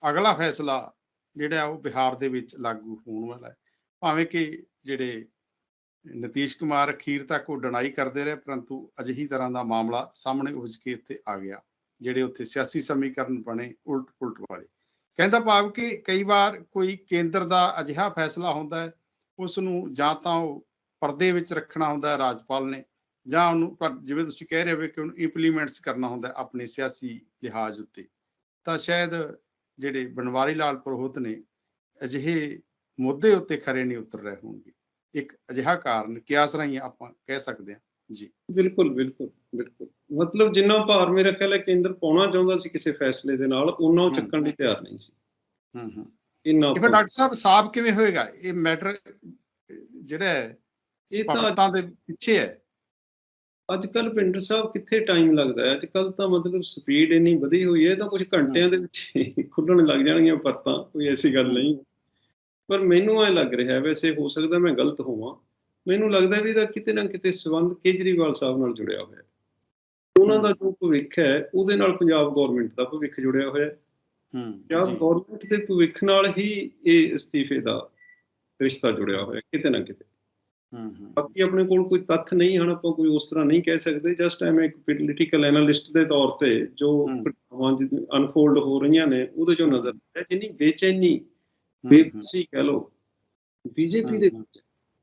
ਅਗਲਾ ਫੈਸਲਾ ਜਿਹੜਾ ਉਹ ਬਿਹਾਰ ਦੇ ਵਿੱਚ ਲਾਗੂ ਹੋਣ ਵਾਲਾ ਹੈ। ਭਾਵੇਂ ਕਿ ਜਿਹੜੇ ਨਤੀਸ਼ ਕੁਮਾਰ ਅਖੀਰ ਤੱਕ ਉਹ ਡਿਨਾਈ ਕਰਦੇ ਰਹੇ, ਪਰੰਤੂ ਅਜਿਹੀ ਤਰ੍ਹਾਂ ਦਾ ਮਾਮਲਾ ਸਾਹਮਣੇ ਉਪਜ ਕੇ ਉੱਥੇ ਆ ਗਿਆ, ਜਿਹੜੇ ਉੱਥੇ ਸਿਆਸੀ ਸਮੀਕਰਨ ਬਣੇ ਉਲਟ ਪੁਲਟ ਵਾਲੇ। ਕਹਿੰਦਾ ਭਾਵ ਕਿ ਕਈ ਵਾਰ ਕੋਈ ਕੇਂਦਰ ਦਾ ਅਜਿਹਾ ਫੈਸਲਾ ਹੁੰਦਾ ਹੈ ਉਸ ਨੂੰ ਜਾਂ ਤਾਂ ਉਹ ਪਰਦੇ ਵਿੱਚ ਰੱਖਣਾ ਹੁੰਦਾ ਹੈ ਰਾਜਪਾਲ ਨੇ, ਜਾਂ ਉਹਨੂੰ ਪਰ ਜਿਵੇਂ ਤੁਸੀਂ ਕਹਿ ਰਹੇ ਹੋ ਕਿ ਉਹਨੂੰ ਇੰਪਲੀਮੈਂਟਸ ਕਰਨਾ ਹੁੰਦਾ ਆਪਣੇ ਸਿਆਸੀ ਲਿਹਾਜ਼ ਉੱਤੇ, ਤਾਂ ਸ਼ਾਇਦ ਜਿਹੜੇ ਬਨਵਾਰੀ ਲਾਲ ਪੁਰੋਹਿਤ ਨੇ ਅਜਿਹੇ ਮੁੱਦੇ ਉੱਤੇ ਖਰੇ ਨਹੀਂ ਉਤਰ ਰਹੇ ਹੋਣਗੇ। ਇੱਕ ਅਜਿਹਾ ਕਾਰਨ ਕਿਆਸ ਰਾਹੀਂ ਆਪਾਂ ਕਹਿ ਸਕਦੇ ਹਾਂ। ਜੀ। ਬਿਲਕੁਲ ਬਿਲਕੁਲ ਬਿਲਕੁਲ। ਮਤਲਬ ਜਿੰਨਾ ਭਾਰ ਮੇਰਾ ਖਿਆਲ ਹੈ ਕੇਂਦਰ ਪਾਉਣਾ ਚਾਹੁੰਦਾ ਸੀ ਕਿਸੇ ਫੈਸਲੇ ਦੇ ਨਾਲ ਉਹਨਾਂ ਉਹ। ਚੱਕਣ ਲਈ ਤਿਆਰ ਨਹੀਂ ਸੀ। ਹੂੰ ਹੂੰ। ਇੰਨਾ ਇਹ ਫਿਰ ਭਾਰ। ਡਾਕਟਰ ਸਾਹਿਬ ਸਾਫ਼ ਕਿਵੇਂ ਹੋਏਗਾ? ਇਹ ਮੈਟਰ ਜਿਹੜਾ ਇਹ ਤਾਂ ਦੇ ਪਿੱਛੇ ਹੈ। ਅੱਜ ਕੱਲ ਪਿੰਡਰ ਸਾਹਿਬ ਕਿੱਥੇ ਟਾਈਮ ਲੱਗਦਾ ਹੈ? ਅੱਜ ਕੱਲ ਤਾਂ ਮਤਲਬ ਸਪੀਡ ਇੰਨੀ ਵਧੀ ਹੋਈ ਹੈ ਤਾਂ ਕੁਝ ਘੰਟਿਆਂ ਦੇ ਵਿੱਚ ਖੁੱਲਣ ਲੱਗ ਜਾਣਗੀਆਂ ਪਰਤਾਂ ਕੋਈ ਐਸੀ ਗੱਲ ਨਹੀਂ। ਪਰ ਮੈਨੂੰ ਐ ਲੱਗ ਰਿਹਾ ਵੈਸੇ ਹੋ ਸਕਦਾ ਮੈਂ ਗਲਤ ਹੋਵਾਂ। ਮੈਨੂੰ ਲੱਗਦਾ ਵੀ ਇਹਦਾ ਕਿਤੇ ਨਾ ਕਿਤੇ ਸੰਬੰਧ ਕੇਜਰੀਵਾਲ ਸਾਹਿਬ ਨਾਲ ਜੁੜਿਆ ਹੋਇਆ ਹੈ। ਉਹਨਾਂ ਦਾ ਜੋ ਭਵਿੱਖ ਹੈ ਉਹਦੇ ਨਾਲ ਪੰਜਾਬ ਗਵਰਨਮੈਂਟ ਦਾ ਭਵਿੱਖ ਜੁੜਿਆ ਹੋਇਆ ਹੈ। ਹੂੰ ਪੰਜਾਬ ਗਵਰਨਮੈਂਟ ਦੇ ਭਵਿੱਖ ਨਾਲ ਹੀ ਇਹ ਅਸਤੀਫੇ ਦਾ ਰਿਸ਼ਤਾ ਜੁੜਿਆ ਹੋਇਆ ਹੈ, ਕਿਤੇ ਨਾ ਕਿਤੇ। ਹੂੰ ਹੂੰ। ਬਾਕੀ ਆਪਣੇ ਕੋਲ ਕੋਈ ਤੱਥ ਨਹੀਂ ਹਨ ਆਪਾਂ ਕੋਈ ਉਸ ਤਰ੍ਹਾਂ ਨਹੀਂ ਕਹਿ ਸਕਦੇ। ਜਸਟ ਐਵੇਂ ਇੱਕ ਪੋਲੀਟੀਕਲ ਐਨਾਲਿਸਟ ਦੇ ਤੌਰ ਤੇ ਜੋ। ਘਟਨਾਵਾਂ ਅਨਫੋਲਡ ਹੋ ਰਹੀਆਂ ਨੇ ਉਹਦੇ ਚੋਂ ਨਜ਼ਰ ਆਇਆ ਜਿੰਨੀ ਬੇਚੈਨੀ ਬੇਬਸੀ ਕਹ ਲੋ ਬੀਜੇਪੀ ਦੇ ਵਿੱਚ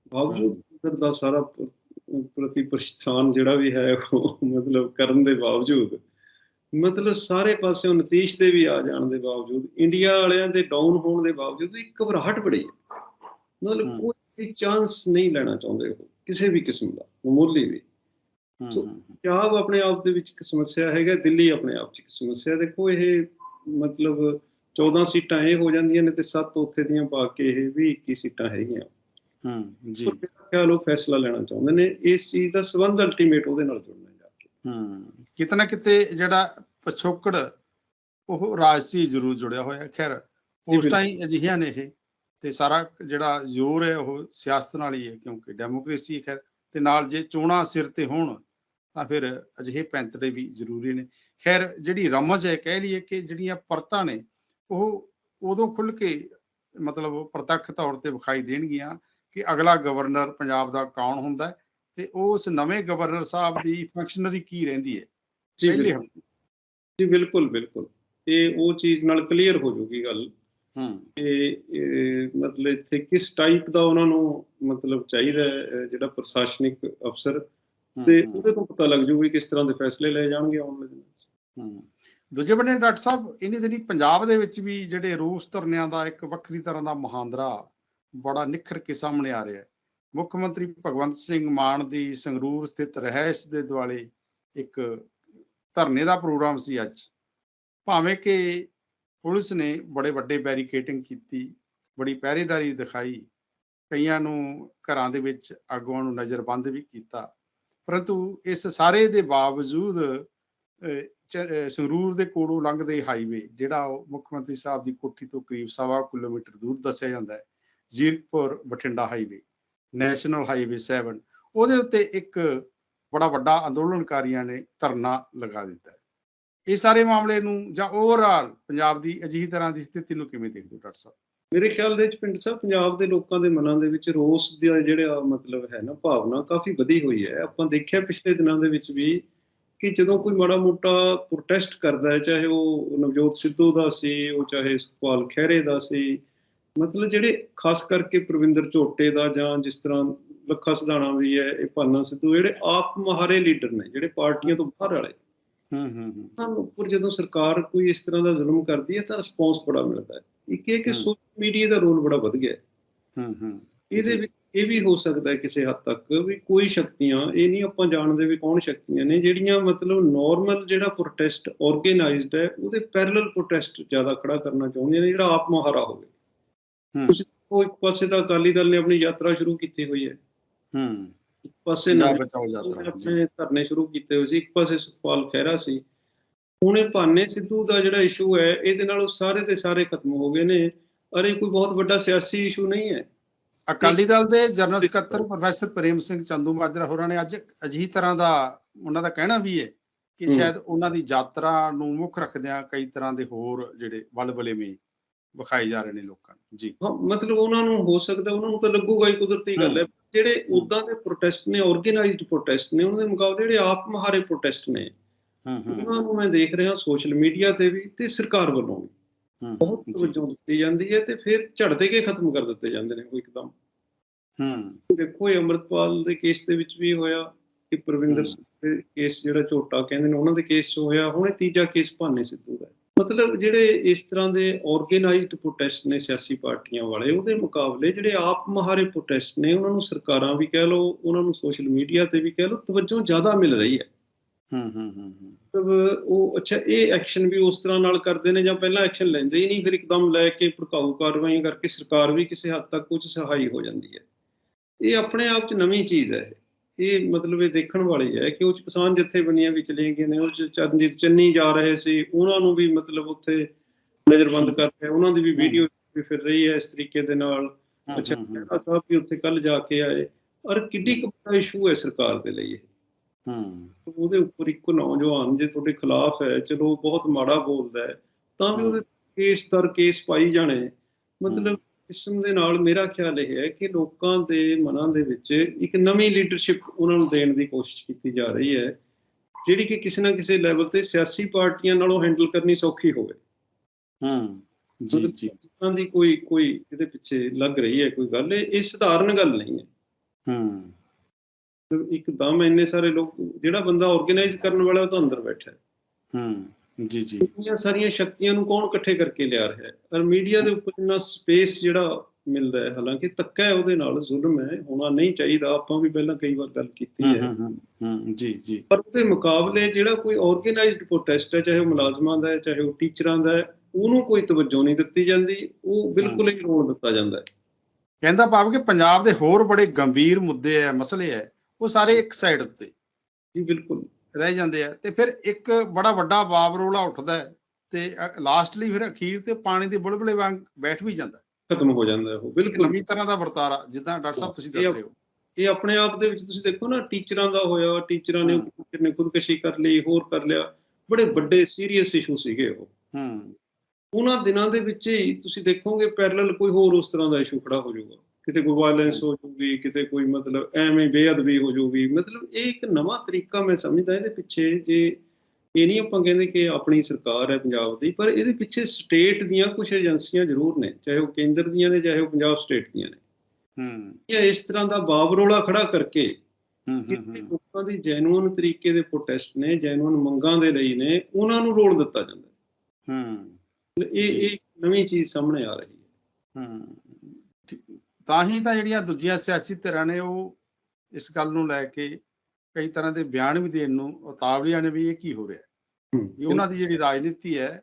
ਬਾਵਜੂਦ ਅੰਦਰ ਦਾ ਸਾਰਾ ਪ੍ਰ- ਪ੍ਰਤੀ ਪ੍ਰਸਥਾਨ ਜਿਹੜਾ ਵੀ ਹੈ ਉਹ ਮਤਲਬ ਕਰਨ ਦੇ ਬਾਵਜੂਦ ਮਤਲਬ ਸਾਰੇ ਪਾਸਿਓਂ ਨਤੀਸ਼ ਦੇ ਵੀ ਆ ਜਾਣ ਦੇ ਬਾਵਜੂਦ ਇੰਡੀਆ ਵਾਲਿਆਂ ਦੇ ਡਾਊਨ ਹੋਣ ਦੇ ਬਾਵਜੂਦ ਇੱਕ ਘਬਰਾਹਟ ਬੜੀ ਹੈ। ਮਤਲਬ। ਕੋਈ ਚਾਂਸ ਨਹੀਂ ਲੈਣਾ ਚਾਹੁੰਦੇ ਉਹ ਕਿਸੇ ਵੀ ਕਿਸਮ ਦਾ ਮਾਮੂਲੀ ਵੀ। ਪੰਜਾਬ ਆਪਣੇ ਆਪ ਦੇ ਵਿੱਚ ਇੱਕ ਸਮੱਸਿਆ ਹੈਗਾ ਦਿੱਲੀ ਆਪਣੇ ਆਪ 'ਚ ਇੱਕ ਸਮੱਸਿਆ। ਦੇਖੋ ਇਹ ਮਤਲਬ 14 ਸੀਟਾਂ ਇਹ ਹੋ ਜਾਂਦੀਆਂ ਨੇ ਤੇ 7 ਉੱਥੇ ਦੀਆਂ ਪਾ ਕੇ ਇਹ ਵੀ 21 ਸੀਟਾਂ ਹੈਗੀਆਂ। ਹੂੰ ਜੀ। ਖਿਆਲ ਉਹ ਫੈਸਲਾ ਲੈਣਾ ਚਾਹੁੰਦੇ ਨੇ ਇਸ ਚੀਜ਼ ਦਾ ਸਬੰਧ ਅਲਟੀਮੇਟ ਉਹਦੇ ਨਾਲ ਜੁੜਨਾ ਜਾ ਕੇ। ਹੂੰ ਕਿਤੇ ਨਾ ਕਿਤੇ ਜਿਹੜਾ ਪਛੋਕੜ ਉਹ ਰਾਜਸੀ ਜ਼ਰੂਰ ਜੁੜਿਆ ਹੋਇਆ ਖੈਰ ਪੋਸਟਾਂ ਹੀ ਅਜਿਹੀਆਂ ਨੇ ਇਹ ਤੇ ਸਾਰਾ ਜਿਹੜਾ ਜ਼ੋਰ ਹੈ ਉਹ ਸਿਆਸਤ ਨਾਲ ਹੀ ਹੈ ਕਿਉਂਕਿ ਡੈਮੋਕ੍ਰੇਸੀ ਖੈਰ ਤੇ ਨਾਲ ਜੇ ਚੋਣਾਂ ਸਿਰ ਤੇ ਹੋਣ ਤਾਂ ਫਿਰ ਅਜਿਹੇ ਪੈਂਤੜੇ ਵੀ ਜ਼ਰੂਰੀ ਨੇ। ਖੈਰ ਜਿਹੜੀ ਰਮਜ਼ ਹੈ ਕਹਿ ਲਈਏ ਕਿ ਜਿਹੜੀਆਂ ਪਰਤਾਂ ਨੇ ਉਹ ਉਦੋਂ ਖੁੱਲ ਕੇ ਮਤਲਬ ਪ੍ਰਤੱਖ ਤੌਰ ਤੇ ਵਿਖਾਈ ਦੇਣਗੀਆਂ ਕਿ ਅਗਲਾ ਗਵਰਨਰ ਪੰਜਾਬ ਦਾ ਕੌਣ ਹੁੰਦਾ ਹੈ ਤੇ ਉਸ ਨਵੇਂ ਗਵਰਨਰ ਸਾਹਿਬ ਦੀ ਫੰਕਸ਼ਨਰੀ ਕੀ ਰਹਿੰਦੀ ਹੈ? ਜੀ ਬਿਲਕੁਲ। ਜੀ ਬਿਲਕੁਲ ਬਿਲਕੁਲ। ਇਹ ਉਹ ਚੀਜ਼ ਨਾਲ ਕਲੀਅਰ ਹੋ ਜੂਗੀ ਗੱਲ। ਹੂੰ। ਕਿ ਇਹ ਮਤਲਬ ਇੱਥੇ ਕਿਸ ਟਾਈਪ ਦਾ ਉਹਨਾਂ ਨੂੰ ਮਤਲਬ ਚਾਹੀਦਾ ਜਿਹੜਾ ਪ੍ਰਸ਼ਾਸਨਿਕ ਅਫਸਰ? ਤੇ ਉਹਦੇ ਤੋਂ ਪਤਾ ਲੱਗ ਜੂ ਵੀ ਕਿਸ ਤਰ੍ਹਾਂ ਦੇ ਫੈਸਲੇ ਲਏ ਜਾਣਗੇ ਆਉਣ ਵਾਲੇ ਦਿਨਾਂ ਹੂੰ। ਦੂਜੇ ਬੰਨੇ ਡਾਕਟਰ ਸਾਹਿਬ ਇਹਨੇ ਦਿਨੀ ਪੰਜਾਬ ਦੇ ਵਿੱਚ ਵੀ ਜਿਹੜੇ ਰੂਸ ਧਰਨਿਆਂ ਦਾ ਇੱਕ ਵੱਖਰੀ ਤਰ੍ਹਾਂ ਦਾ ਮਹਾਂਦਰਾ ਬੜਾ ਨਿਖਰ ਕੇ ਸਾਹਮਣੇ ਆ ਰਿਹਾ ਹੈ। ਮੁੱਖ ਮੰਤਰੀ ਭਗਵੰਤ ਸਿੰਘ ਮਾਨ ਦੀ ਸੰਗਰੂਰ ਸਥਿਤ ਰਹਿائش ਦੇ ਦੁਆਲੇ ਇੱਕ ਧਰਨੇ ਦਾ ਪ੍ਰੋਗਰਾਮ ਸੀ ਅੱਜ। ਭਾਵੇਂ ਕਿ ਪੁਲਿਸ ਨੇ ਬੜੇ ਵੱਡੇ ਬੈਰੀਕੇਟਿੰਗ ਕੀਤੀ, ਬੜੀ ਪਹਿਰੇਦਾਰੀ ਦਿਖਾਈ, ਕਈਆਂ ਨੂੰ ਘਰਾਂ ਦੇ ਵਿੱਚ ਆਗੂਆਂ ਨੂੰ ਨਜ਼ਰਬੰਦ ਵੀ ਕੀਤਾ, ਪਰੰਤੂ ਇਸ ਸਾਰੇ ਦੇ ਬਾਵਜੂਦ ਸੰਗਰੂਰ ਦੇ ਕੋਲੋਂ ਲੰਘਦੇ ਹਾਈਵੇ ਜਿਹੜਾ ਮੁੱਖ ਮੰਤਰੀ ਸਾਹਿਬ ਦੀ ਕੋਠੀ ਤੋਂ ਕਰੀਬ 7 ਕਿਲੋਮੀਟਰ ਦੂਰ ਦੱਸਿਆ ਜਾਂਦਾ ਹੈ Zirakpur Bathinda highway, national highway 7 ਉਹਦੇ ਉੱਤੇ ਇੱਕ ਬੜਾ ਵੱਡਾ ਅੰਦੋਲਨਕਾਰੀਆਂ ਨੇ ਧਰਨਾ ਲਗਾ ਦਿੱਤਾ ਹੈ। ਇਹ ਸਾਰੇ ਮਾਮਲੇ ਨੂੰ ਜਾਂ ਓਵਰਆਲ ਪੰਜਾਬ ਦੀ ਅਜਿਹੀ ਤਰ੍ਹਾਂ ਦੀ ਸਥਿਤੀ ਨੂੰ ਕਿਵੇਂ ਦੇਖਦੇ ਹੋ, ਡਾਕਟਰ ਸਾਹਿਬ? ਮੇਰੇ ਖਿਆਲ ਦੇ ਵਿੱਚ ਪਿੰਡ ਸਾਹਿਬ, ਪੰਜਾਬ ਦੇ ਲੋਕਾਂ ਦੇ ਮਨਾਂ ਦੇ ਵਿੱਚ ਰੋਸ ਦਾ ਜਿਹੜਾ ਮਤਲਬ ਹੈ ਨਾ, ਭਾਵਨਾ ਕਾਫੀ ਵਧੀ ਹੋਈ ਹੈ। ਆਪਾਂ ਦੇਖਿਆ ਪਿਛਲੇ ਦਿਨਾਂ ਦੇ ਵਿੱਚ ਵੀ ਕਿ ਜਦੋਂ ਕੋਈ ਮਾੜਾ ਮੋਟਾ ਪ੍ਰੋਟੈਸਟ ਕਰਦਾ ਹੈ, ਚਾਹੇ ਉਹ ਨਵਜੋਤ ਸਿੱਧੂ ਦਾ ਸੀ, ਉਹ ਚਾਹੇ ਸੁਖਪਾਲ ਖਹਿਰੇ ਦਾ ਸੀ ਮਤਲਬ ਜਿਹੜੇ ਖਾਸ ਕਰਕੇ ਪ੍ਰਵਿੰਦਰ ਝੋਟੇ ਦਾ ਜਾਂ ਜਿਸ ਤਰ੍ਹਾਂ ਲੱਖਾ ਸਿਧਾਣਾ ਵੀ ਹੈ ਇਹ ਭਾਨਾ ਸਿੱਧੂ ਜਿਹੜੇ ਆਪ ਮਹਾਰੇ ਲੀਡਰ ਨੇ ਜਿਹੜੇ ਪਾਰਟੀਆਂ ਤੋਂ ਬਾਹਰ ਵਾਲੇ। ਹੂੰ ਹੂੰ ਹੂੰ। ਦੇ ਉੱਪਰ ਜਦੋਂ ਸਰਕਾਰ ਕੋਈ ਇਸ ਤਰ੍ਹਾਂ ਦਾ ਜ਼ੁਲਮ ਕਰਦੀ ਹੈ ਤਾਂ ਰਿਸਪੌਂਸ ਬੜਾ ਮਿਲਦਾ ਹੈ। ਇੱਕ ਇਹ ਕਿ। ਸੋਸ਼ਲ ਮੀਡੀਆ ਦਾ ਰੋਲ ਬੜਾ ਵੱਧ ਗਿਆ ਹੈ। ਹੂੰ ਹੂੰ। ਇਹਦੇ। ਵਿੱਚ ਇਹ ਵੀ ਹੋ ਸਕਦਾ ਹੈ ਕਿਸੇ ਹੱਦ ਤੱਕ ਵੀ ਕੋਈ ਸ਼ਕਤੀਆਂ ਇਹ ਨਹੀਂ ਆਪਾਂ ਜਾਣਦੇ ਵੀ ਕੌਣ ਸ਼ਕਤੀਆਂ ਨੇ ਜਿਹੜੀਆਂ ਮਤਲਬ ਨਾਰਮਲ ਜਿਹੜਾ ਪ੍ਰੋਟੈਸਟ ਆਰਗੇਨਾਈਜ਼ਡ ਹੈ ਉਹਦੇ ਪੈਰਲਲ ਪ੍ਰੋਟੈਸਟ ਜ਼ਿਆਦਾ ਖੜਾ ਕਰਨਾ ਚਾਹੁੰਦੀਆਂ ਨੇ ਜਿਹੜਾ ਆਪ ਮੁਹਾਰਾ ਹੋਵੇ। ਤੁਸੀਂ ਉਹ ਇੱਕ ਪਾਸੇ ਤਾਂ ਅਕਾਲੀ ਦਲ ਨੇ ਆਪਣੀ ਯਾਤਰਾ ਸ਼ੁਰੂ ਕੀਤੀ ਹੋਈ ਹੈ। ਹੂੰ। ਇੱਕ ਪਾਸੇ ਨਵੇਂ ਬਚਾਓ ਯਾਤਰਾ। ਆਪਣੇ ਧਰਨੇ ਸ਼ੁਰੂ ਕੀਤੇ ਹੋਏ ਸੀ। ਇੱਕ ਪਾਸੇ ਸੁਖਪਾਲ ਖਹਿਰਾ ਸੀ। ਹੁਣ ਇਹ ਭਾਨੇ ਸਿੱਧੂ ਦਾ ਜਿਹੜਾ ਇਸ਼ੂ ਹੈ ਇਹਦੇ ਨਾਲ ਉਹ ਸਾਰੇ ਦੇ ਸਾਰੇ ਖਤਮ ਹੋ ਗਏ ਨੇ। ਅਰੇ ਕੋਈ ਬਹੁਤ ਵੱਡਾ ਸਿਆਸੀ ਇਸ਼ੂ ਨਹੀਂ ਹੈ। ਅਕਾਲੀ ਦਲ ਦੇ ਜਨਰਲ ਸਕੱਤਰ ਪ੍ਰੋਫੈਸਰ ਪ੍ਰੇਮ ਸਿੰਘ ਚੰਦੂ ਮਾਜਰਾ ਹੋਰਾਂ ਨੇ ਅੱਜ ਅਜਿਹੀ ਤਰ੍ਹਾਂ ਦਾ ਉਹਨਾਂ ਦਾ ਕਹਿਣਾ ਵੀ ਹੈ ਕਿ। ਸ਼ਾਇਦ ਉਹਨਾਂ ਦੀ ਯਾਤਰਾ ਨੂੰ ਮੁੱਖ ਰੱਖਦਿਆਂ ਕਈ ਤਰ੍ਹਾਂ ਦੇ ਹੋਰ ਜਿਹੜੇ ਵਲਵਲੇਵੇਂ ਵਿਖਾਏ ਜਾ ਰਹੇ ਨੇ ਲੋਕਾਂ ਨੂੰ। ਜੀ। ਹਾਂ ਮਤਲਬ ਉਹਨਾਂ ਨੂੰ ਹੋ ਸਕਦਾ ਉਹਨਾਂ ਨੂੰ ਤਾਂ ਲੱਗੂਗਾ ਹੀ ਕੁਦਰਤੀ ਗੱਲ ਹੈ। ਜਿਹੜੇ ਉਦਾਂ ਦੇ ਪ੍ਰੋਟੈਸਟ ਨੇ ਆਰਗੇਨਾਈਜ਼ਡ ਪ੍ਰੋਟੈਸਟ ਨੇ ਉਹਨਾਂ ਦੇ ਮੁਕਾਬਲੇ ਜਿਹੜੇ ਆਪ ਮਹਾਰੇ ਪ੍ਰੋਟੈਸਟ ਨੇ ਹੂੰ ਹੂੰ। ਉਹਨਾਂ ਨੂੰ ਮੈਂ ਦੇਖ ਰਿਹਾ ਸੋਸ਼ਲ ਮੀਡੀਆ ਤੇ ਵੀ ਤੇ ਸਰਕਾਰ ਵੱਲੋਂ ਵੀ। ਬਹੁਤ ਤਵੱਜੋ ਦਿੱਤੀ ਜਾਂਦੀ ਹੈ ਤੇ ਫਿਰ ਝੜਦੇ ਕੇ ਖਤਮ ਕਰ ਦਿੱਤੇ ਜਾਂਦੇ ਨੇ ਉਹ ਇੱਕਦਮ। ਹੂੰ। ਦੇਖੋ ਇਹ ਅੰਮ੍ਰਿਤਪਾਲ ਦੇ ਕੇਸ ਦੇ ਵਿੱਚ ਵੀ ਹੋਇਆ ਕਿ ਪ੍ਰਵਿੰਦਰ। ਸਿੰਘ ਦੇ ਕੇਸ ਜਿਹੜਾ ਝੋਟਾ ਕਹਿੰਦੇ ਨੇ ਉਹਨਾਂ ਦੇ ਕੇਸ 'ਚ ਹੋਇਆ ਹੁਣ ਇਹ ਤੀਜਾ ਕੇਸ ਭਾਨੇ ਸਿੱਧੂ ਦਾ ਹੈ। ਮਤਲਬ ਜਿਹੜੇ ਇਸ ਤਰ੍ਹਾਂ ਦੇ ਆਰਗੇਨਾਈਜ਼ਡ ਪ੍ਰੋਟੈਸਟ ਨੇ ਸਿਆਸੀ ਪਾਰਟੀਆਂ ਵਾਲੇ ਉਹਦੇ ਮੁਕਾਬਲੇ ਜਿਹੜੇ ਆਪ ਮਹਾਰੇ ਪ੍ਰੋਟੈਸਟ ਨੇ ਉਹਨਾਂ ਨੂੰ ਸਰਕਾਰਾਂ ਵੀ ਕਹਿ ਲਓ ਉਹਨਾਂ ਨੂੰ ਸੋਸ਼ਲ ਮੀਡੀਆ ਤੇ ਵੀ ਕਹਿ ਲਓ ਤਵੱਜੋ ਜ਼ਿਆਦਾ ਮਿਲ ਰਹੀ ਹੈ। ਹੂੰ ਹੂੰ ਹੂੰ ਹੂੰ। ਮਤਲਬ ਉਹ ਅੱਛਾ ਇਹ ਐਕਸ਼ਨ ਵੀ ਉਸ ਤਰ੍ਹਾਂ ਨਾਲ ਕਰਦੇ ਨੇ ਜਾਂ ਪਹਿਲਾਂ ਐਕਸ਼ਨ ਲੈਂਦੇ ਹੀ ਨਹੀਂ ਫਿਰ ਇੱਕਦਮ ਲੈ ਕੇ ਭੜਕਾਊ ਕਾਰਵਾਈਆਂ ਕਰਕੇ ਸਰਕਾਰ ਵੀ ਕਿਸੇ ਹੱਦ ਤੱਕ ਕੁਝ ਸਹਾਈ ਹੋ ਜਾਂਦੀ ਹੈ। ਇਹ ਆਪਣੇ ਆਪ 'ਚ ਨਵੀਂ ਚੀਜ਼ ਹੈ। ਇਹ ਮਤਲਬ ਇਹ ਦੇਖਣ ਵਾਲੀ ਹੈ ਕਿ ਉਹ ਕਿਸਾਨ ਜਥੇਬੰਦੀਆਂ ਵੀ ਚਲੇ ਗਏ ਨੇ ਉਹ ਚਰਨਜੀਤ ਚੰਨੀ ਜਾ ਰਹੇ ਸੀ ਉਹਨਾਂ ਨੂੰ ਵੀ ਮਤਲਬ ਉੱਥੇ ਨਜ਼ਰਬੰਦ ਕਰਕੇ ਉਹਨਾਂ ਦੀ ਵੀ ਵੀਡੀਓ ਵੀ ਫਿਰ ਰਹੀ ਹੈ ਇਸ ਤਰੀਕੇ ਦੇ ਨਾਲ। ਅੱਛਾ ਸਾਹਿਬ ਵੀ ਉੱਥੇ ਕੱਲ ਜਾ ਕੇ ਆਏ। ਔਰ ਕਿੱਡੀ ਕੁ ਇਸ਼ੂ ਹੈ ਸਰਕਾਰ ਦੇ ਲਈ ਇਹ। ਹੂੰ। ਉਹਦੇ ਉੱਪਰ ਇੱਕ ਨੌਜਵਾਨ ਜੇ ਤੁਹਾਡੇ ਖਿਲਾਫ ਹੈ ਚਲੋ ਬਹੁਤ ਮਾੜਾ ਬੋਲਦਾ ਹੈ ਤਾਂ ਵੀ। ਉਹਦੇ ਕੇਸ ਦਰ ਕੇਸ ਪਾਈ ਜਾਣੇ। ਮਤਲਬ ਕਿਸਮ ਦੇ ਨਾਲ ਮੇਰਾ ਖਿਆਲ ਇਹ ਹੈ ਕਿ ਲੋਕਾਂ ਦੇ ਮਨਾਂ ਦੇ ਵਿੱਚ ਇੱਕ ਨਵੀਂ ਲੀਡਰਸ਼ਿਪ ਉਹਨਾਂ ਨੂੰ ਦੇਣ ਦੀ ਕੋਸ਼ਿਸ਼ ਕੀਤੀ ਜਾ ਰਹੀ ਹੈ ਜਿਹੜੀ ਕਿ ਕਿਸੇ ਨਾ ਕਿਸੇ ਲੈਵਲ ਤੇ ਸਿਆਸੀ ਪਾਰਟੀਆਂ ਨਾਲੋਂ ਹੈਂਡਲ ਕਰਨੀ ਸੌਖੀ ਹੋਵੇ। ਹੂੰ ਜੀ ਜੀ। ਇਸ ਤਰ੍ਹਾਂ ਦੀ ਕੋਈ ਕੋਈ ਇਹਦੇ ਪਿੱਛੇ ਲੱਗ ਰਹੀ ਹੈ ਕੋਈ ਗੱਲ ਇਹ ਸਧਾਰਨ ਗੱਲ ਨਹੀਂ ਹੈ। ਹੂੰ। ਮਤਲਬ ਇੱਕਦਮ ਇੰਨੇ ਸਾਰੇ ਲੋਕ ਜਿਹੜਾ ਬੰਦਾ ਆਰਗੇਨਾਈਜ਼ ਕਰਨ ਵਾਲਾ ਉਹ ਤਾਂ ਅੰਦਰ ਬੈਠਾ ਹੈ। ਹੂੰ। ਜੀ ਜੀ। ਇੰਨੀਆਂ ਸਾਰੀਆਂ ਸ਼ਕਤੀਆਂ ਨੂੰ ਕੌਣ ਇਕੱਠੇ ਕਰਕੇ ਲਿਆ ਰਿਹਾ ਹੈ? ਪਰ ਮੀਡੀਆ ਦੇ ਉੱਪਰ ਇੰਨਾ ਸਪੇਸ ਜਿਹੜਾ ਮਿਲਦਾ ਹੈ ਹਾਲਾਂਕਿ ਧੱਕਾ ਹੈ ਉਹਦੇ ਨਾਲ ਜ਼ੁਲਮ ਹੈ ਹੋਣਾ ਨਹੀਂ ਚਾਹੀਦਾ ਆਪਾਂ ਵੀ ਪਹਿਲਾਂ ਕਈ ਵਾਰ ਗੱਲ ਕੀਤੀ ਹੂੰ ਹੈ। ਹੂੰ ਹੂੰ, ਹੂੰ ਜੀ ਜੀ। ਪਰ ਉਹਦੇ ਮੁਕਾਬਲੇ ਜਿਹੜਾ ਕੋਈ ਆਰਗੇਨਾਈਜ਼ਡ ਪ੍ਰੋਟੈਸਟ ਹੈ ਚਾਹੇ ਉਹ ਮੁਲਾਜ਼ਮਾਂ ਦਾ ਹੈ ਚਾਹੇ ਉਹ ਟੀਚਰਾਂ ਦਾ ਹੈ ਉਹਨੂੰ ਕੋਈ ਤਵੱਜੋ ਨਹੀਂ ਦਿੱਤੀ ਜਾਂਦੀ ਉਹ ਬਿਲਕੁਲ ਹੀ ਰੋਲ ਦਿੱਤਾ ਜਾਂਦਾ ਹੈ। ਕਹਿੰਦਾ ਭਾਵ ਕਿ ਪੰਜਾਬ ਦੇ ਹੋਰ ਬੜੇ ਗੰਭੀਰ ਮੁੱਦੇ ਆ ਮਸਲੇ ਆ ਉਹ ਸਾਰੇ ਇੱਕ ਸਾਈਡ ਉੱਤੇ। ਜੀ ਬਿਲਕੁਲ। ਰਹਿ ਜਾਂਦੇ ਆ। ਤੇ ਫਿਰ ਇੱਕ ਬੜਾ ਵੱਡਾ ਬਾਬਰੋਲਾ ਉੱਠਦਾ ਹੈ ਤੇ ਲਾਸਟਲੀ ਫਿਰ ਅਖੀਰ ਤੇ ਪਾਣੀ ਦੇ ਬੁਲਬੁਲੇ ਵਾਂਗ ਬੈਠ ਵੀ ਜਾਂਦਾ। ਖਤਮ ਹੋ ਜਾਂਦਾ ਉਹ ਬਿਲਕੁਲ। ਨਵੀਂ ਤਰ੍ਹਾਂ ਦਾ ਵਰਤਾਰਾ ਜਿੱਦਾਂ ਡਾਕਟਰ ਸਾਹਿਬ ਤੁਸੀਂ ਦੱਸ ਰਹੇ ਹੋ। ਇਹ ਆਪਣੇ ਆਪ ਦੇ ਵਿੱਚ ਤੁਸੀਂ ਦੇਖੋ ਨਾ ਟੀਚਰਾਂ ਦਾ ਹੋਇਆ ਟੀਚਰਾਂ ਨੇ। ਕਿੰਨੇ ਖੁਦਕੁਸ਼ੀ ਕਰ ਲਈ ਹੋਰ ਕਰ ਲਿਆ। ਬੜੇ ਵੱਡੇ ਸੀਰੀਅਸ ਇਸ਼ੂ ਸੀਗੇ ਉਹ। ਹੂੰ। ਉਹਨਾਂ ਦਿਨਾਂ ਦੇ ਵਿੱਚ ਹੀ ਤੁਸੀਂ ਦੇਖੋਗੇ ਪੈਰਲਲ ਕੋਈ ਹੋਰ ਉਸ ਤਰ੍ਹਾਂ ਦਾ ਇਸ਼ੂ ਖੜਾ ਹੋ ਜਾਊਗਾ। ਕਿਤੇ ਕੋਈ ਵਾਇਲੈਂਸ ਹੋ ਜਾਊਗੀ ਕਿਤੇ ਕੋਈ ਮਤਲਬ ਐਵੇਂ ਬੇਅਦਬੀ ਹੋ ਜਾਊਗੀ। ਮਤਲਬ ਇਹ ਇੱਕ ਨਵਾਂ ਤਰੀਕਾ ਮੈਂ ਸਮਝਦਾ ਇਹਦੇ ਪਿੱਛੇ ਜੇ ਇਹ ਨਹੀਂ ਆਪਾਂ ਕਹਿੰਦੇ ਕਿ ਆਪਣੀ ਸਰਕਾਰ ਹੈ ਪੰਜਾਬ ਦੀ ਪਰ ਇਹਦੇ ਪਿੱਛੇ ਸਟੇਟ ਦੀਆਂ ਕੁਝ ਏਜੰਸੀਆਂ ਜ਼ਰੂਰ ਨੇ ਚਾਹੇ ਉਹ ਕੇਂਦਰ ਦੀਆਂ ਨੇ ਚਾਹੇ ਉਹ ਪੰਜਾਬ ਸਟੇਟ ਦੀਆਂ ਨੇ। ਹੂੰ। ਇਹ ਇਸ ਤਰ੍ਹਾਂ ਦਾ ਬਾਬਰੋਲਾ ਖੜਾ ਕਰਕੇ ਹੂੰ ਹੂੰ, ਲੋਕਾਂ ਦੀ ਜੈਨੂਅਨ ਤਰੀਕੇ ਦੇ ਪ੍ਰੋਟੈਸਟ ਨੇ ਜੈਨੂਅਨ ਮੰਗਾਂ ਦੇ ਲਈ ਨੇ ਉਹਨਾਂ ਨੂੰ ਰੋਲ ਦਿੱਤਾ ਜਾਂਦਾ। ਹੂੰ। ਇਹ। ਇਹ ਨਵੀਂ ਚੀਜ਼ ਸਾਹਮਣੇ ਆ ਰਹੀ ਹੈ। ਹੂੰ। ਤਾਂ ਹੀ ਤਾਂ ਜਿਹੜੀਆਂ ਦੂਜੀਆਂ ਸਿਆਸੀ ਧਿਰਾਂ ਨੇ ਉਹ ਇਸ ਗੱਲ ਨੂੰ ਲੈ ਕੇ ਕਈ ਤਰ੍ਹਾਂ ਦੇ ਬਿਆਨ ਵੀ ਦੇਣ ਨੂੰ ਉਤਾਵਲੀਆਂ ਨੇ ਵੀ ਇਹ ਕੀ ਹੋ ਰਿਹਾ ਹੈ। ਵੀ ਉਹਨਾਂ ਦੀ ਜਿਹੜੀ ਰਾਜਨੀਤੀ ਹੈ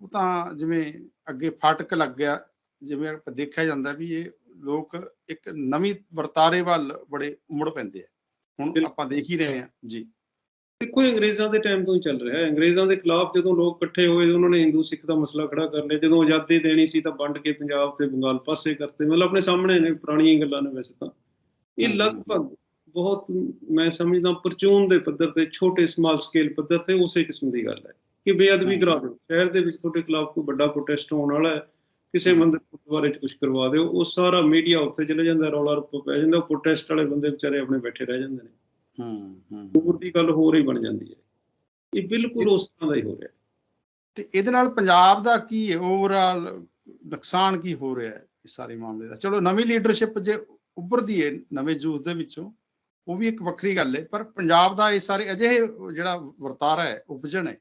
ਉਹ ਤਾਂ ਜਿਵੇਂ ਅੱਗੇ ਫਾਟਕ ਲੱਗ ਗਿਆ ਜਿਵੇਂ ਆਪਾਂ ਦੇਖਿਆ ਜਾਂਦਾ ਵੀ ਇਹ ਲੋਕ ਇੱਕ ਨਵੀਂ ਵਰਤਾਰੇ ਵੱਲ ਬੜੇ ਮੁੜ ਪੈਂਦੇ ਆ ਹੁਣ। ਆਪਾਂ ਦੇਖ ਹੀ ਰਹੇ ਹਾਂ ਜੀ ਦੇਖੋ ਅੰਗਰੇਜ਼ਾਂ ਦੇ ਟਾਈਮ ਤੋਂ ਹੀ ਚੱਲ ਰਿਹਾ ਹੈ। ਅੰਗਰੇਜ਼ਾਂ ਦੇ ਖਿਲਾਫ ਜਦੋਂ ਲੋਕ ਇਕੱਠੇ ਹੋਏ ਉਹਨਾਂ ਨੇ ਹਿੰਦੂ ਸਿੱਖ ਦਾ ਮਸਲਾ ਖੜਾ ਕਰ ਲਿਆ ਜਦੋਂ ਆਜ਼ਾਦੀ ਦੇਣੀ ਸੀ ਤਾਂ ਵੰਡ ਕੇ ਪੰਜਾਬ ਤੇ ਬੰਗਾਲ ਪਾਸੇ ਕਰਤੇ। ਮਤਲਬ ਆਪਣੇ ਸਾਹਮਣੇ ਨੇ ਪੁਰਾਣੀਆਂ ਗੱਲਾਂ ਨੇ ਵੈਸੇ ਤਾਂ। ਇਹ ਲਗਭਗ ਬਹੁਤ ਮੈਂ ਸਮਝਦਾ ਪਰਚੂਨ ਦੇ ਪੱਧਰ ਤੇ ਛੋਟੇ ਸਮਾਲ ਸਕੇਲ ਪੱਧਰ ਤੇ ਉਸੇ ਕਿਸਮ ਦੀ ਗੱਲ ਹੈ ਕਿ ਬੇਅਦਬੀ। ਕਰਾ ਦਿਓ। ਸ਼ਹਿਰ ਦੇ ਵਿੱਚ ਤੁਹਾਡੇ ਖਿਲਾਫ ਕੋਈ ਵੱਡਾ ਪ੍ਰੋਟੈਸਟ ਹੋਣ ਵਾਲਾ ਹੈ ਕਿਸੇ। ਮੰਦਰ ਗੁਰਦੁਆਰੇ 'ਚ ਕੁਝ ਕਰਵਾ ਦਿਓ। ਉਹ ਸਾਰਾ ਮੀਡੀਆ ਉੱਥੇ ਚਲੇ ਜਾਂਦਾ ਰੌਲਾ ਰੱਪ ਪੈ ਜਾਂਦਾ ਪ੍ਰੋਟੈਸਟ ਵਾਲੇ ਬੰਦੇ ਵਿਚਾਰੇ ਆਪਣੇ ਬੈਠੇ ਰਹਿ ਜਾਂਦੇ ਨੇ। ਹੂੰ ਹੂੰ ਹੋਰ ਦੀ ਗੱਲ ਹੋਰ ਹੀ ਬਣ ਜਾਂਦੀ ਹੈ। ਇਹ ਬਿਲਕੁਲ ਉਸ ਤਰ੍ਹਾਂ ਦਾ ਹੀ ਹੋ ਰਿਹਾ ਤੇ ਇਹਦੇ ਨਾਲ ਪੰਜਾਬ ਦਾ ਕੀ ਓਵਰਆਲ ਨੁਕਸਾਨ ਕੀ ਹੋ ਰਿਹਾ ਹੈ ਇਸ ਸਾਰੇ ਮਾਮਲੇ ਦਾ? ਚਲੋ ਨਵੀਂ ਲੀਡਰਸ਼ਿਪ ਜੇ ਉੱਭਰਦੀ ਹੈ ਨਵੇਂ ਯੂਥ ਦੇ ਵਿੱਚੋਂ ਉਹ ਵੀ ਇੱਕ ਵੱਖਰੀ ਗੱਲ ਹੈ ਪਰ ਪੰਜਾਬ ਦਾ ਇਹ ਸਾਰੇ ਅਜਿਹੇ ਜਿਹੜਾ ਵਰਤਾਰਾ ਹੈ ਉਪਜਣ ਹੈ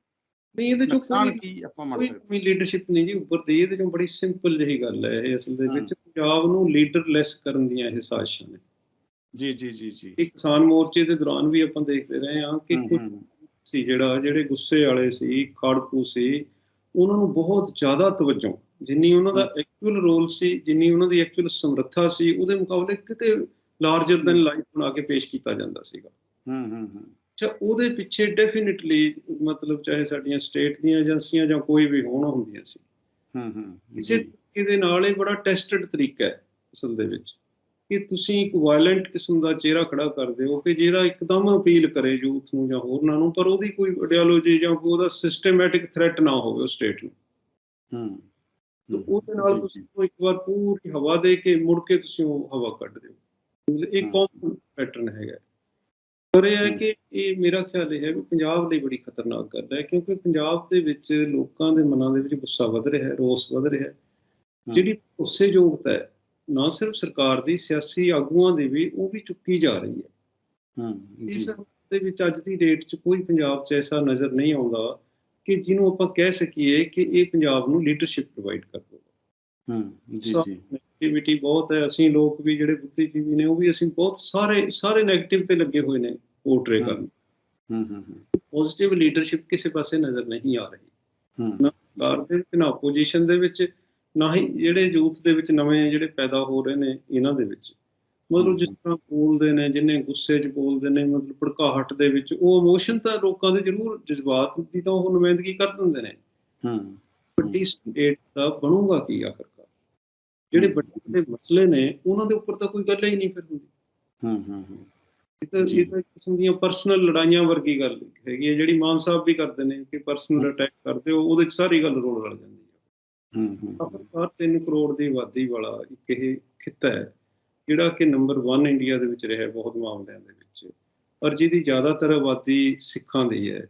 ਨਹੀਂ ਇਹਦੇ ਚੋਂ ਨੁਕਸਾਨ ਕੋਈ ਕੀ ਆਪਾਂ ਮੰਨ ਕੋਈ ਸਕਦੇ ਵੀ ਲੀਡਰਸ਼ਿਪ ਨਹੀਂ ਜੀ ਉੱਪਰ ਦੀ ਇਹਦੇ ਚੋਂ ਬੜੀ ਸਿੰਪਲ ਜਿਹੀ ਗੱਲ ਹੈ ਇਹ ਅਸਲ ਦੇ ਵਿੱਚ। ਪੰਜਾਬ ਨੂੰ ਲੀਡਰਲੈਸ ਕਰਨ ਦੀਆਂ ਇਹ ਸਾਜ਼ਿਸ਼ਾਂ ਨੇ। ਜੀ ਜੀ ਜੀ ਜੀ। ਇਹ ਕਿਸਾਨ ਮੋਰਚੇ ਦੇ ਦੌਰਾਨ ਵੀ ਆਪਾਂ ਦੇਖਦੇ ਰਹੇ ਹਾਂ ਕਿ ਕੁਝ ਸੀ ਜਿਹੜਾ ਜਿਹੜੇ ਗੁੱਸੇ ਵਾਲੇ ਸੀ ਖਾੜਕੂ ਸੀ ਉਹਨਾਂ ਨੂੰ ਬਹੁਤ ਜ਼ਿਆਦਾ ਤਵੱਜੋ ਜਿੰਨੀ ਉਹਨਾਂ ਦਾ ਐਕਚੁਅਲ ਰੋਲ ਸੀ ਜਿੰਨੀ ਉਹਨਾਂ ਦੀ ਐਕਚੁਅਲ ਸਮਰੱਥਾ ਸੀ ਉਹਦੇ ਮੁਕਾਬਲੇ ਕਿਤੇ ਲਾਰਜਰ ਦੈਨ ਲਾਈਫ ਬਣਾ ਕੇ ਪੇਸ਼ ਕੀਤਾ ਜਾਂਦਾ ਸੀਗਾ। ਹਮ ਹਮ ਹਮ ਅੱਛਾ ਉਹਦੇ ਪਿੱਛੇ ਡੈਫੀਨਿਟਲੀ ਮਤਲਬ ਚਾਹੇ ਸਾਡੀਆਂ ਸਟੇਟ ਦੀਆਂ ਏਜੰਸੀਆਂ ਜਾਂ ਕੋਈ ਵੀ ਹੋਣ ਹੁੰਦੀਆਂ ਸੀ। ਹਮ ਹਮ ਕਿਸੇ ਜੀ, ਤਰੀਕੇ ਦੇ ਨਾਲ ਇਹ ਬੜਾ ਟੈਸਟਡ ਤਰੀਕਾ ਹੈ ਅਸਲ ਦੇ ਵਿੱਚ। ਕਿ ਤੁਸੀਂ ਇੱਕ ਵਾਇਲੈਂਟ ਕਿਸਮ ਦਾ ਚਿਹਰਾ ਖੜਾ ਕਰਦੇ ਹੋ ਕਿ ਜਿਹੜਾ ਇੱਕਦਮ ਅਪੀਲ ਕਰੇ ਯੂਥ ਨੂੰ ਜਾਂ ਹੋਰਨਾਂ ਨੂੰ ਪਰ ਉਹਦੀ ਕੋਈ ਆਈਡੀਓਲੋਜੀ ਜਾਂ ਕੋਈ ਉਹਦਾ ਸਿਸਟਮੈਟਿਕ ਥ੍ਰੈਟ ਨਾ ਹੋਵੇ ਉਹ ਸਟੇਟ ਨੂੰ ਤੇ ਉਹਦੇ ਨਾਲ ਤੁਸੀਂ ਇੱਕ ਵਾਰ ਪੂਰੀ ਹਵਾ ਦੇ ਕੇ ਮੁੜ ਕੇ ਤੁਸੀਂ ਉਹ ਹਵਾ ਕੱਢ ਦਿਓ ਮਤਲਬ ਇਹ। ਕਾਮਨ ਪੈਟਰਨ ਹੈਗਾ ਪਰ ਇਹ ਹੈ। ਕਿ ਇਹ ਮੇਰਾ ਖਿਆਲ ਇਹ ਹੈ ਕਿ ਪੰਜਾਬ ਲਈ ਬੜੀ ਖਤਰਨਾਕ ਗੱਲ ਹੈ ਕਿਉਂਕਿ ਪੰਜਾਬ ਦੇ ਵਿੱਚ ਲੋਕਾਂ ਦੇ ਮਨਾਂ ਦੇ ਵਿੱਚ ਗੁੱਸਾ ਵੱਧ ਰਿਹਾ ਹੈ ਰੋਸ ਵੱਧ ਰਿਹਾ ਹੈ। ਜਿਹੜੀ ਭਰੋਸੇਯੋਗਤਾ ਹੈ ਨਾ ਸਿਰਫ ਸਰਕਾਰ ਦੀ ਸਿਆਸੀ ਆਗੂਆਂ ਦੀ ਵੀ ਉਹ ਵੀ ਚੁੱਕੀ ਜਾ ਰਹੀ ਹੈ। ਜੀ। ਇਸ ਦੇ ਵਿੱਚ ਅੱਜ ਦੀ ਡੇਟ 'ਚ ਕੋਈ ਪੰਜਾਬ 'ਚ ਐਸਾ ਨਜ਼ਰ ਨਹੀਂ ਆਉਂਦਾ ਕਿ ਜਿਹਨੂੰ ਆਪਾਂ ਕਹਿ ਸਕੀਏ ਕਿ ਇਹ ਪੰਜਾਬ ਨੂੰ ਲੀਡਰਸ਼ਿਪ ਪ੍ਰੋਵਾਈਡ ਕਰ ਦੇਗਾ ਹਮ ਜੀ ਜੀ। ਨੈਗੇਟਿਵਿਟੀ ਬਹੁਤ ਹੈ। ਅਸੀਂ ਲੋਕ ਵੀ ਜਿਹੜੇ ਬੁੱਧੀਜੀਵੀ ਨੇ ਉਹ ਵੀ ਅਸੀਂ ਬਹੁਤ ਸਾਰੇ ਸਾਰੇ 네ਗੇਟਿਵ ਤੇ ਲੱਗੇ ਹੋਏ ਨੇ ਪੋਰਟਰੇ ਕਰਨ। ਹਮ ਹਮ ਪੋਜ਼ਿਟਿਵ ਲੀਡਰਸ਼ਿਪ ਕਿਸੇ ਪਾਸੇ ਨਜ਼ਰ ਨਹੀਂ ਆ ਰਹੀ। ਹਮ ਸਰਕਾਰ ਦੇ ਵਿੱਚ ਨਾ ਆਪੋਜੀਸ਼ਨ ਦੇ ਵਿੱਚ। ਨਾ ਹੀ ਜਿਹੜੇ ਯੂਥ ਦੇ ਵਿੱਚ ਨਵੇਂ ਜਿਹੜੇ ਪੈਦਾ ਹੋ ਰਹੇ ਨੇ ਇਹਨਾਂ ਦੇ ਵਿੱਚ। ਮਤਲਬ ਜਿਸ ਤਰ੍ਹਾਂ ਬੋਲਦੇ ਨੇ ਜਿੰਨੇ ਗੁੱਸੇ 'ਚ ਬੋਲਦੇ ਨੇ ਮਤਲਬ ਭੜਕਾਹਟ ਦੇ ਵਿੱਚ ਉਹ ਇਮੋਸ਼ਨ ਤਾਂ ਲੋਕਾਂ ਦੇ ਜ਼ਰੂਰ ਜਜ਼ਬਾਤ ਦੀ ਤਾਂ ਉਹ ਨੁਮਾਇੰਦਗੀ ਕਰ ਦਿੰਦੇ ਨੇ। ਹਮ ਵੱਡੀ ਸਟੇਟ ਦਾ ਬਣੂਗਾ ਕੀ ਆਖਰਕਾਰ? ਜਿਹੜੇ। ਵੱਡੇ ਵੱਡੇ ਮਸਲੇ ਨੇ ਉਹਨਾਂ ਦੇ ਉੱਪਰ ਤਾਂ ਕੋਈ ਗੱਲ ਹੀ ਨਹੀਂ ਫਿਰ ਹੁੰਦੀ। ਹਮ ਇਹ ਤਾਂ। ਇਹ ਤਾਂ ਕਿਸਮ ਦੀਆਂ ਪਰਸਨਲ ਲੜਾਈਆਂ ਵਰਗੀ ਗੱਲ ਹੈਗੀ ਹੈ ਜਿਹੜੀ ਮਾਨ ਸਾਹਿਬ ਵੀ ਕਰਦੇ ਨੇ ਕਿ ਪਰਸਨਲ ਅਟੈਕ ਕਰਦੇ ਹੋ ਉਹਦੇ 'ਚ ਸਾਰੀ ਗੱਲ ਰੋਲ ਰਲ ਜਾਂਦੀ ਹੈ ਆਖਰਕਾਰ 3 ਕਰੋੜ ਦੀ ਆਬਾਦੀ ਵਾਲਾ ਇੱਕ ਇਹ ਖਿੱਤਾ ਹੈ ਜਿਹੜਾ ਕਿ ਨੰਬਰ 1 ਇੰਡੀਆ ਦੇ ਵਿੱਚ ਰਿਹਾ ਬਹੁਤ ਮਾਮਲਿਆਂ ਦੇ ਵਿੱਚ। ਔਰ ਜਿਹਦੀ ਜ਼ਿਆਦਾਤਰ ਆਬਾਦੀ ਸਿੱਖਾਂ ਦੀ ਹੈ।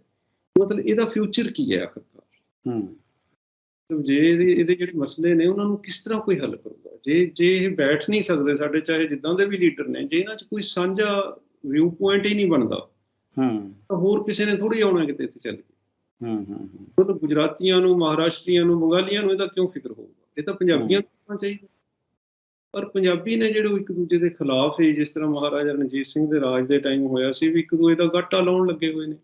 ਮਤਲਬ ਇਹਦਾ ਫਿਊਚਰ ਕੀ ਹੈ ਆਖਰਕਾਰ? ਹਮ ਮਤਲਬ ਜੇ ਇਹਦੇ ਇਹਦੇ ਜਿਹੜੇ ਮਸਲੇ ਨੇ ਉਹਨਾਂ ਨੂੰ ਕਿਸ ਤਰ੍ਹਾਂ ਕੋਈ ਹੱਲ ਕਰੂਗਾ? ਜੇ ਜੇ ਇਹ ਬੈਠ ਨਹੀਂ ਸਕਦੇ ਸਾਡੇ ਚਾਹੇ ਜਿੱਦਾਂ ਦੇ ਵੀ ਲੀਡਰ ਨੇ ਜੇ ਇਹਨਾਂ 'ਚ ਕੋਈ ਸਾਂਝਾ ਵਿਊ ਪੁਆਇੰਟ ਹੀ ਨਹੀਂ ਬਣਦਾ ਹਮ ਤਾਂ ਹੋਰ ਕਿਸੇ ਨੇ ਥੋੜੀ ਆਉਣਾ ਕਿਤੇ ਇੱਥੇ ਚੱਲ ਕੇ? ਹਮ ਹਮ ਮਤਲਬ ਗੁਜਰਾਤੀਆਂ ਨੂੰ ਮਹਾਰਾਸ਼ਟਰੀਆਂ ਨੂੰ ਬੰਗਾਲੀਆਂ ਨੂੰ ਇਹਦਾ ਕਿਉਂ ਫਿਕਰ ਹੋਊਗਾ? ਇਹ ਤਾਂ ਪੰਜਾਬੀਆਂ ਨੂੰ ਹੋਣਾ ਚਾਹੀਦਾ। ਪਰ ਪੰਜਾਬੀ ਨੇ ਜਿਹੜੇ ਇੱਕ ਦੂਜੇ ਦੇ ਖਿਲਾਫ ਹੀ ਜਿਸ ਤਰ੍ਹਾਂ ਮਹਾਰਾਜਾ ਰਣਜੀਤ ਸਿੰਘ ਦੇ ਰਾਜ ਦੇ ਟਾਈਮ ਹੋਇਆ ਸੀ ਵੀ ਇੱਕ ਦੂਜੇ ਦਾ ਗਾਟਾ ਲਾਉਣ ਲੱਗੇ ਹੋਏ ਨੇ।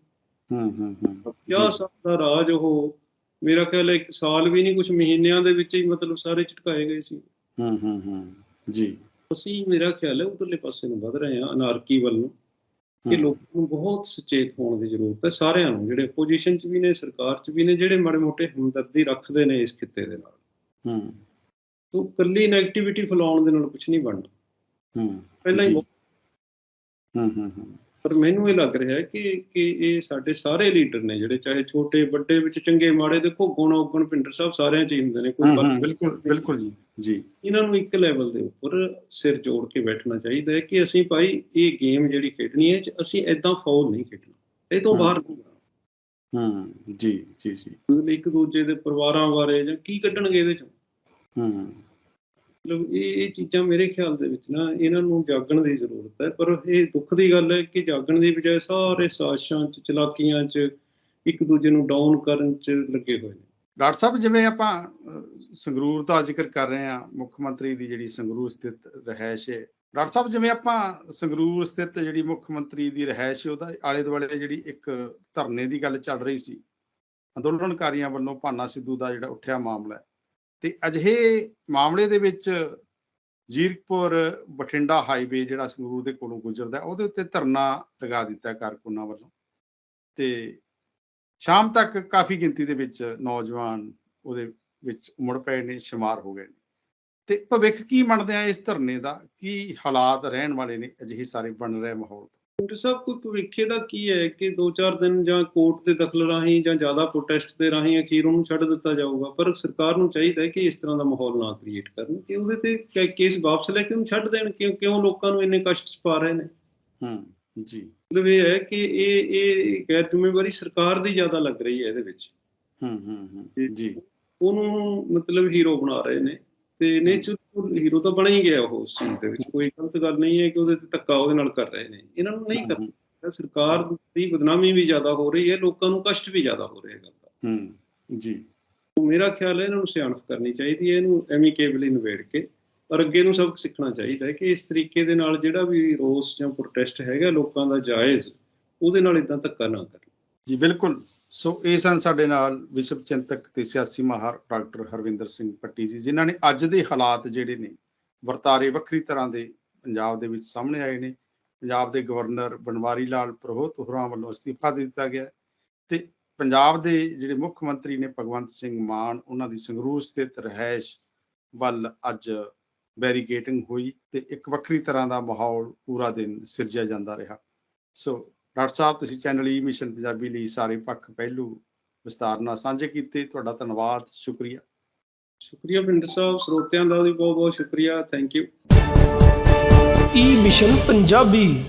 ਹਮ ਹਮ ਹਮ 50 ਸਾਲ ਦਾ ਰਾਜ ਉਹ? ਮੇਰਾ ਖਿਆਲ ਹੈ ਇੱਕ ਸਾਲ ਵੀ ਨਹੀਂ ਕੁਝ ਮਹੀਨਿਆਂ ਦੇ ਵਿੱਚ ਹੀ ਮਤਲਬ ਸਾਰੇ ਝਟਕਾਏ ਗਏ ਸੀ। ਹਮ ਹਮ ਹਮ ਜੀ। ਅਸੀਂ ਮੇਰਾ ਖਿਆਲ ਹੈ ਉਧਰਲੇ ਪਾਸੇ ਨੂੰ ਵਧ ਰਹੇ ਹਾਂ ਅਨਾਰਕੀ ਵੱਲ ਨੂੰ। ਕਿ ਲੋਕਾਂ ਨੂੰ ਬਹੁਤ ਸੁਚੇਤ ਹੋਣ ਦੀ ਜ਼ਰੂਰਤ ਹੈ ਸਾਰਿਆਂ ਨੂੰ ਜਿਹੜੇ ਪੋਜੀਸ਼ਨ 'ਚ ਵੀ ਨੇ ਸਰਕਾਰ 'ਚ ਵੀ ਨੇ ਜਿਹੜੇ ਮਾੜੇ ਮੋਟੇ ਹਮਦਰਦੀ ਰੱਖਦੇ ਨੇ ਇਸ ਖਿੱਤੇ ਦੇ ਨਾਲ। ਹਮ, ਤੋਂ ਕੱਲੀ ਨੈਗੇਟਿਵਿਟੀ ਫੈਲਾਉਣ ਦੇ ਨਾਲ ਕੁਝ ਨਹੀਂ ਬਣਨਾ ਹਮ, ਪਹਿਲਾਂ ਹੀ ਹਮ, ਹਮ, ਹਮ, ਪਰ ਮੈਨੂੰ ਇਹ ਲੱਗ ਰਿਹਾ ਹੈ ਕਿ ਕਿ ਇਹ ਸਾਡੇ ਸਾਰੇ ਲੀਡਰ ਨੇ ਜਿਹੜੇ ਚਾਹੇ ਛੋਟੇ ਵੱਡੇ ਵਿੱਚ ਚੰਗੇ ਮਾੜੇ ਦੇਖੋ ਗੁਣ ਔਗਣ ਭਿੰਡਰ ਸਾਹਿਬ ਸਾਰਿਆਂ 'ਚ ਹੀ ਹੁੰਦੇ ਨੇ ਕੋਈ ਫ਼ਰਕ ਬਿਲਕੁਲ ਬਿਲਕੁਲ ਜੀ ਜੀ ਇਹਨਾਂ ਨੂੰ ਇੱਕ ਲੈਵਲ ਦੇ ਉੱਪਰ ਸਿਰ ਜੋੜ ਕੇ ਬੈਠਣਾ ਚਾਹੀਦਾ ਹੈ ਕਿ ਅਸੀਂ ਭਾਈ ਇਹ ਗੇਮ ਜਿਹੜੀ ਖੇਡਣੀ ਹੈ 'ਚ ਅਸੀਂ ਐਦਾਂ ਫਾਉਲ ਨਹੀਂ ਖੇਡਣਾ ਇਹ ਤੋਂ। ਬਾਹਰ ਨਹੀਂ। ਹਮ ਜੀ ਜੀ ਜੀ ਇੱਕ ਦੂਜੇ ਦੇ ਪਰਿਵਾਰਾਂ ਬਾਰੇ ਜਾਂ ਕੀ ਕੱਢਣਗੇ ਇਹਦੇ ਚੋਂ ਹਮ ਮਤਲਬ ਇਹ ਇਹ ਚੀਜ਼ਾਂ ਮੇਰੇ ਖਿਆਲ ਦੇ ਵਿੱਚ ਨਾ ਇਹਨਾਂ ਨੂੰ ਜਾਗਣ ਦੀ ਜ਼ਰੂਰਤ ਹੈ। ਪਰ ਇਹ ਦੁੱਖ ਦੀ ਗੱਲ ਹੈ ਕਿ ਜਾਗਣ ਦੀ ਬਜਾਏ ਸਾਰੇ ਸਾਸ਼ਾਂ ਚ, ਚਲਾਕੀਆਂ ਚ, ਇੱਕ ਦੂਜੇ ਨੂੰ ਡਾਊਨ ਕਰਨ ਚ ਲੱਗੇ ਹੋਏ ਨੇ। ਡਾਕਟਰ ਸਾਹਿਬ, ਜਿਵੇਂ ਆਪਾਂ ਸੰਗਰੂਰ ਦਾ ਜ਼ਿਕਰ ਕਰ ਰਹੇ ਆ ਮੁੱਖ ਮੰਤਰੀ ਦੀ ਜਿਹੜੀ ਸੰਗਰੂਰ ਸਥਿਤ ਰਹਿائش ਹੈ। ਡਾਕਟਰ ਸਾਹਿਬ, ਜਿਵੇਂ ਆਪਾਂ ਸੰਗਰੂਰ ਸਥਿਤ ਜਿਹੜੀ ਮੁੱਖ ਮੰਤਰੀ ਦੀ ਰਹਿائش ਉਹਦਾ ਆਲੇ ਦੁਆਲੇ ਜਿਹੜੀ ਇੱਕ ਧਰਨੇ ਦੀ ਗੱਲ ਚੱਲ ਰਹੀ ਸੀ, ਅੰਦੋਲਨਕਾਰੀਆਂ ਵੱਲੋਂ ਪਾਨਾ ਸਿੱਧੂ ਦਾ ਜਿਹੜਾ ਉੱਠਿਆ ਮਾਮਲਾ ਤੇ ਅਜਿਹੇ ਮਾਮਲੇ ਦੇ ਵਿੱਚ ਜੀਰਕਪੁਰ ਬਠਿੰਡਾ ਹਾਈਵੇ ਜਿਹੜਾ ਸੰਗਰੂਰ ਦੇ ਕੋਲੋਂ ਗੁਜ਼ਰਦਾ ਉਹਦੇ ਉੱਤੇ ਧਰਨਾ ਲਗਾ ਦਿੱਤਾ ਕਾਰਕੁਨਾਂ ਵੱਲੋਂ। ਤੇ ਸ਼ਾਮ ਤੱਕ ਕਾਫੀ ਗਿਣਤੀ ਦੇ ਵਿੱਚ ਨੌਜਵਾਨ ਉਹਦੇ ਵਿੱਚ ਉਮੜ ਪਏ ਨੇ, ਸ਼ੁਮਾਰ ਹੋ ਗਏ ਨੇ। ਤੇ ਭਵਿੱਖ ਕੀ ਮੰਨਦੇ ਆ ਇਸ ਧਰਨੇ ਦਾ? ਕੀ ਹਾਲਾਤ ਰਹਿਣ ਵਾਲੇ ਨੇ? ਅਜਿਹੇ ਸਾਰੇ ਬਣ ਰਹੇ ਮਾਹੌਲ ਤੋਂ। ਡਾਕਟਰ ਸਾਹਿਬ ਕੋਈ ਭਵਿੱਖੇ ਦਾ ਕੀ ਹੈ ਕਿ 2-4 ਦਿਨ ਜਾਂ ਕੋਰਟ ਦੇ ਦਖਲ ਰਾਹੀਂ ਜਾਂ ਜ਼ਿਆਦਾ ਪ੍ਰੋਟੈਸਟ ਦੇ ਰਾਹੀਂ ਅਖੀਰ ਉਹਨੂੰ ਛੱਡ ਦਿੱਤਾ ਜਾਊਗਾ? ਪਰ ਸਰਕਾਰ ਨੂੰ ਚਾਹੀਦਾ ਹੈ ਕਿ ਇਸ ਤਰ੍ਹਾਂ ਦਾ ਮਾਹੌਲ ਨਾ ਕ੍ਰੀਏਟ ਕਰਨ ਕਿ ਉਹਦੇ ਤੇ ਕੇਸ ਵਾਪਸ ਲੈ ਕੇ ਉਹਨੂੰ ਛੱਡ ਦੇਣ ਕਿਉਂ ਕਿਉਂ ਲੋਕਾਂ ਨੂੰ ਇੰਨੇ ਕਸ਼ਟ 'ਚ ਪਾ ਰਹੇ ਨੇ? ਹੂੰ ਜੀ। ਮਤਲਬ ਇਹ ਹੈ ਕਿ ਇਹ ਇਹ ਗੈਰ ਜ਼ਿੰਮੇਵਾਰੀ ਸਰਕਾਰ ਦੀ ਜ਼ਿਆਦਾ ਲੱਗ ਰਹੀ ਹੈ ਇਹਦੇ ਵਿੱਚ। ਹੂੰ ਹੂੰ ਹੂੰ ਜੀ। ਉਹਨੂੰ ਮਤਲਬ ਹੀਰੋ ਬਣਾ ਰਹੇ ਨੇ। ਤੇ ਨੇਚਰ ਹੀਰੋ ਤਾਂ ਬਣਾ ਹੀ ਗਿਆ ਉਹ ਉਸ ਚੀਜ਼ ਦੇ ਵਿੱਚ। ਕੋਈ ਗਲਤ ਗੱਲ ਨਹੀਂ ਹੈ ਕਿ ਉਹਦੇ ਤੇ ਧੱਕਾ ਉਹਦੇ ਨਾਲ ਕਰ ਰਹੇ ਨੇ। ਇਹਨਾਂ ਨੂੰ ਨਹੀਂ ਕਰਨਾ ਸਰਕਾਰ ਦੀ ਬਦਨਾਮੀ ਵੀ ਜ਼ਿਆਦਾ ਹੋ ਰਹੀ ਹੈ ਲੋਕਾਂ ਨੂੰ ਕਸ਼ਟ ਵੀ ਜ਼ਿਆਦਾ ਹੋ ਰਿਹਾ ਹੈ। ਗੱਲ ਦਾ ਹੂੰ ਜੀ। ਮੇਰਾ ਖਿਆਲ ਹੈ ਇਹਨਾਂ ਨੂੰ ਸਿਆਣਪ ਕਰਨੀ ਚਾਹੀਦੀ ਹੈ ਇਹਨੂੰ ਐਮੀਕੇਬਲੀ ਨਿਬੇੜ ਕੇ। ਪਰ ਅੱਗੇ ਨੂੰ ਸਬਕ ਸਿੱਖਣਾ ਚਾਹੀਦਾ ਹੈ ਕਿ ਇਸ ਤਰੀਕੇ ਦੇ ਨਾਲ ਜਿਹੜਾ ਵੀ ਰੋਸ ਜਾਂ ਪ੍ਰੋਟੈਸਟ ਹੈਗਾ ਲੋਕਾਂ ਦਾ ਜਾਇਜ਼ ਉਹਦੇ ਨਾਲ ਇਦਾਂ ਧੱਕਾ ਨਾ ਕਰਨ ਜੀ, ਬਿਲਕੁਲ। ਸੋ, ਇਹ ਸਨ ਸਾਡੇ ਨਾਲ ਵਿਸ਼ਵ ਚਿੰਤਕ ਤੇ ਸਿਆਸੀ ਮਾਹਰ ਡਾਕਟਰ ਹਰਵਿੰਦਰ ਸਿੰਘ ਪੱਟੀ ਜੀ, ਜਿਨ੍ਹਾਂ ਨੇ ਅੱਜ ਦੇ ਹਾਲਾਤ ਜਿਹੜੇ ਨੇ, ਵਰਤਾਰੇ ਵੱਖਰੀ ਤਰ੍ਹਾਂ ਦੇ ਪੰਜਾਬ ਦੇ ਵਿੱਚ ਸਾਹਮਣੇ ਆਏ ਨੇ। ਪੰਜਾਬ ਦੇ ਗਵਰਨਰ ਬਨਵਾਰੀ ਲਾਲ ਪ੍ਰੋਹਤ ਹੋਰਾਂ ਵੱਲੋਂ ਅਸਤੀਫਾ ਦੇ ਦਿੱਤਾ ਗਿਆ ਤੇ ਪੰਜਾਬ ਦੇ ਜਿਹੜੇ ਮੁੱਖ ਮੰਤਰੀ ਨੇ ਭਗਵੰਤ ਸਿੰਘ ਮਾਨ, ਉਹਨਾਂ ਦੀ ਸੰਗਰੂਰ ਸਥਿਤ ਰਹਿائش ਵੱਲ ਅੱਜ ਬੈਰੀਕੇਟਿੰਗ ਹੋਈ ਤੇ ਇੱਕ ਵੱਖਰੀ ਤਰ੍ਹਾਂ ਦਾ ਮਾਹੌਲ ਪੂਰਾ ਦਿਨ ਸਿਰਜਿਆ ਜਾਂਦਾ ਰਿਹਾ। ਸੋ ਡਾਕਟਰ ਸਾਹਿਬ ਤੁਸੀਂ ਚੈਨਲ ਈ ਮਿਸ਼ਨ ਪੰਜਾਬੀ ਲਈ ਸਾਰੇ ਪੱਖ ਪਹਿਲੂ ਵਿਸਤਾਰ ਨਾਲ ਸਾਂਝੇ ਕੀਤੇ। ਤੁਹਾਡਾ ਧੰਨਵਾਦ ਸ਼ੁਕਰੀਆ। ਸ਼ੁਕਰੀਆ ਪਿੰਡ ਸਾਹਿਬ ਸਰੋਤਿਆਂ ਦਾ ਵੀ ਬਹੁਤ ਬਹੁਤ ਸ਼ੁਕਰੀਆ। Thank you E mission Punjabi.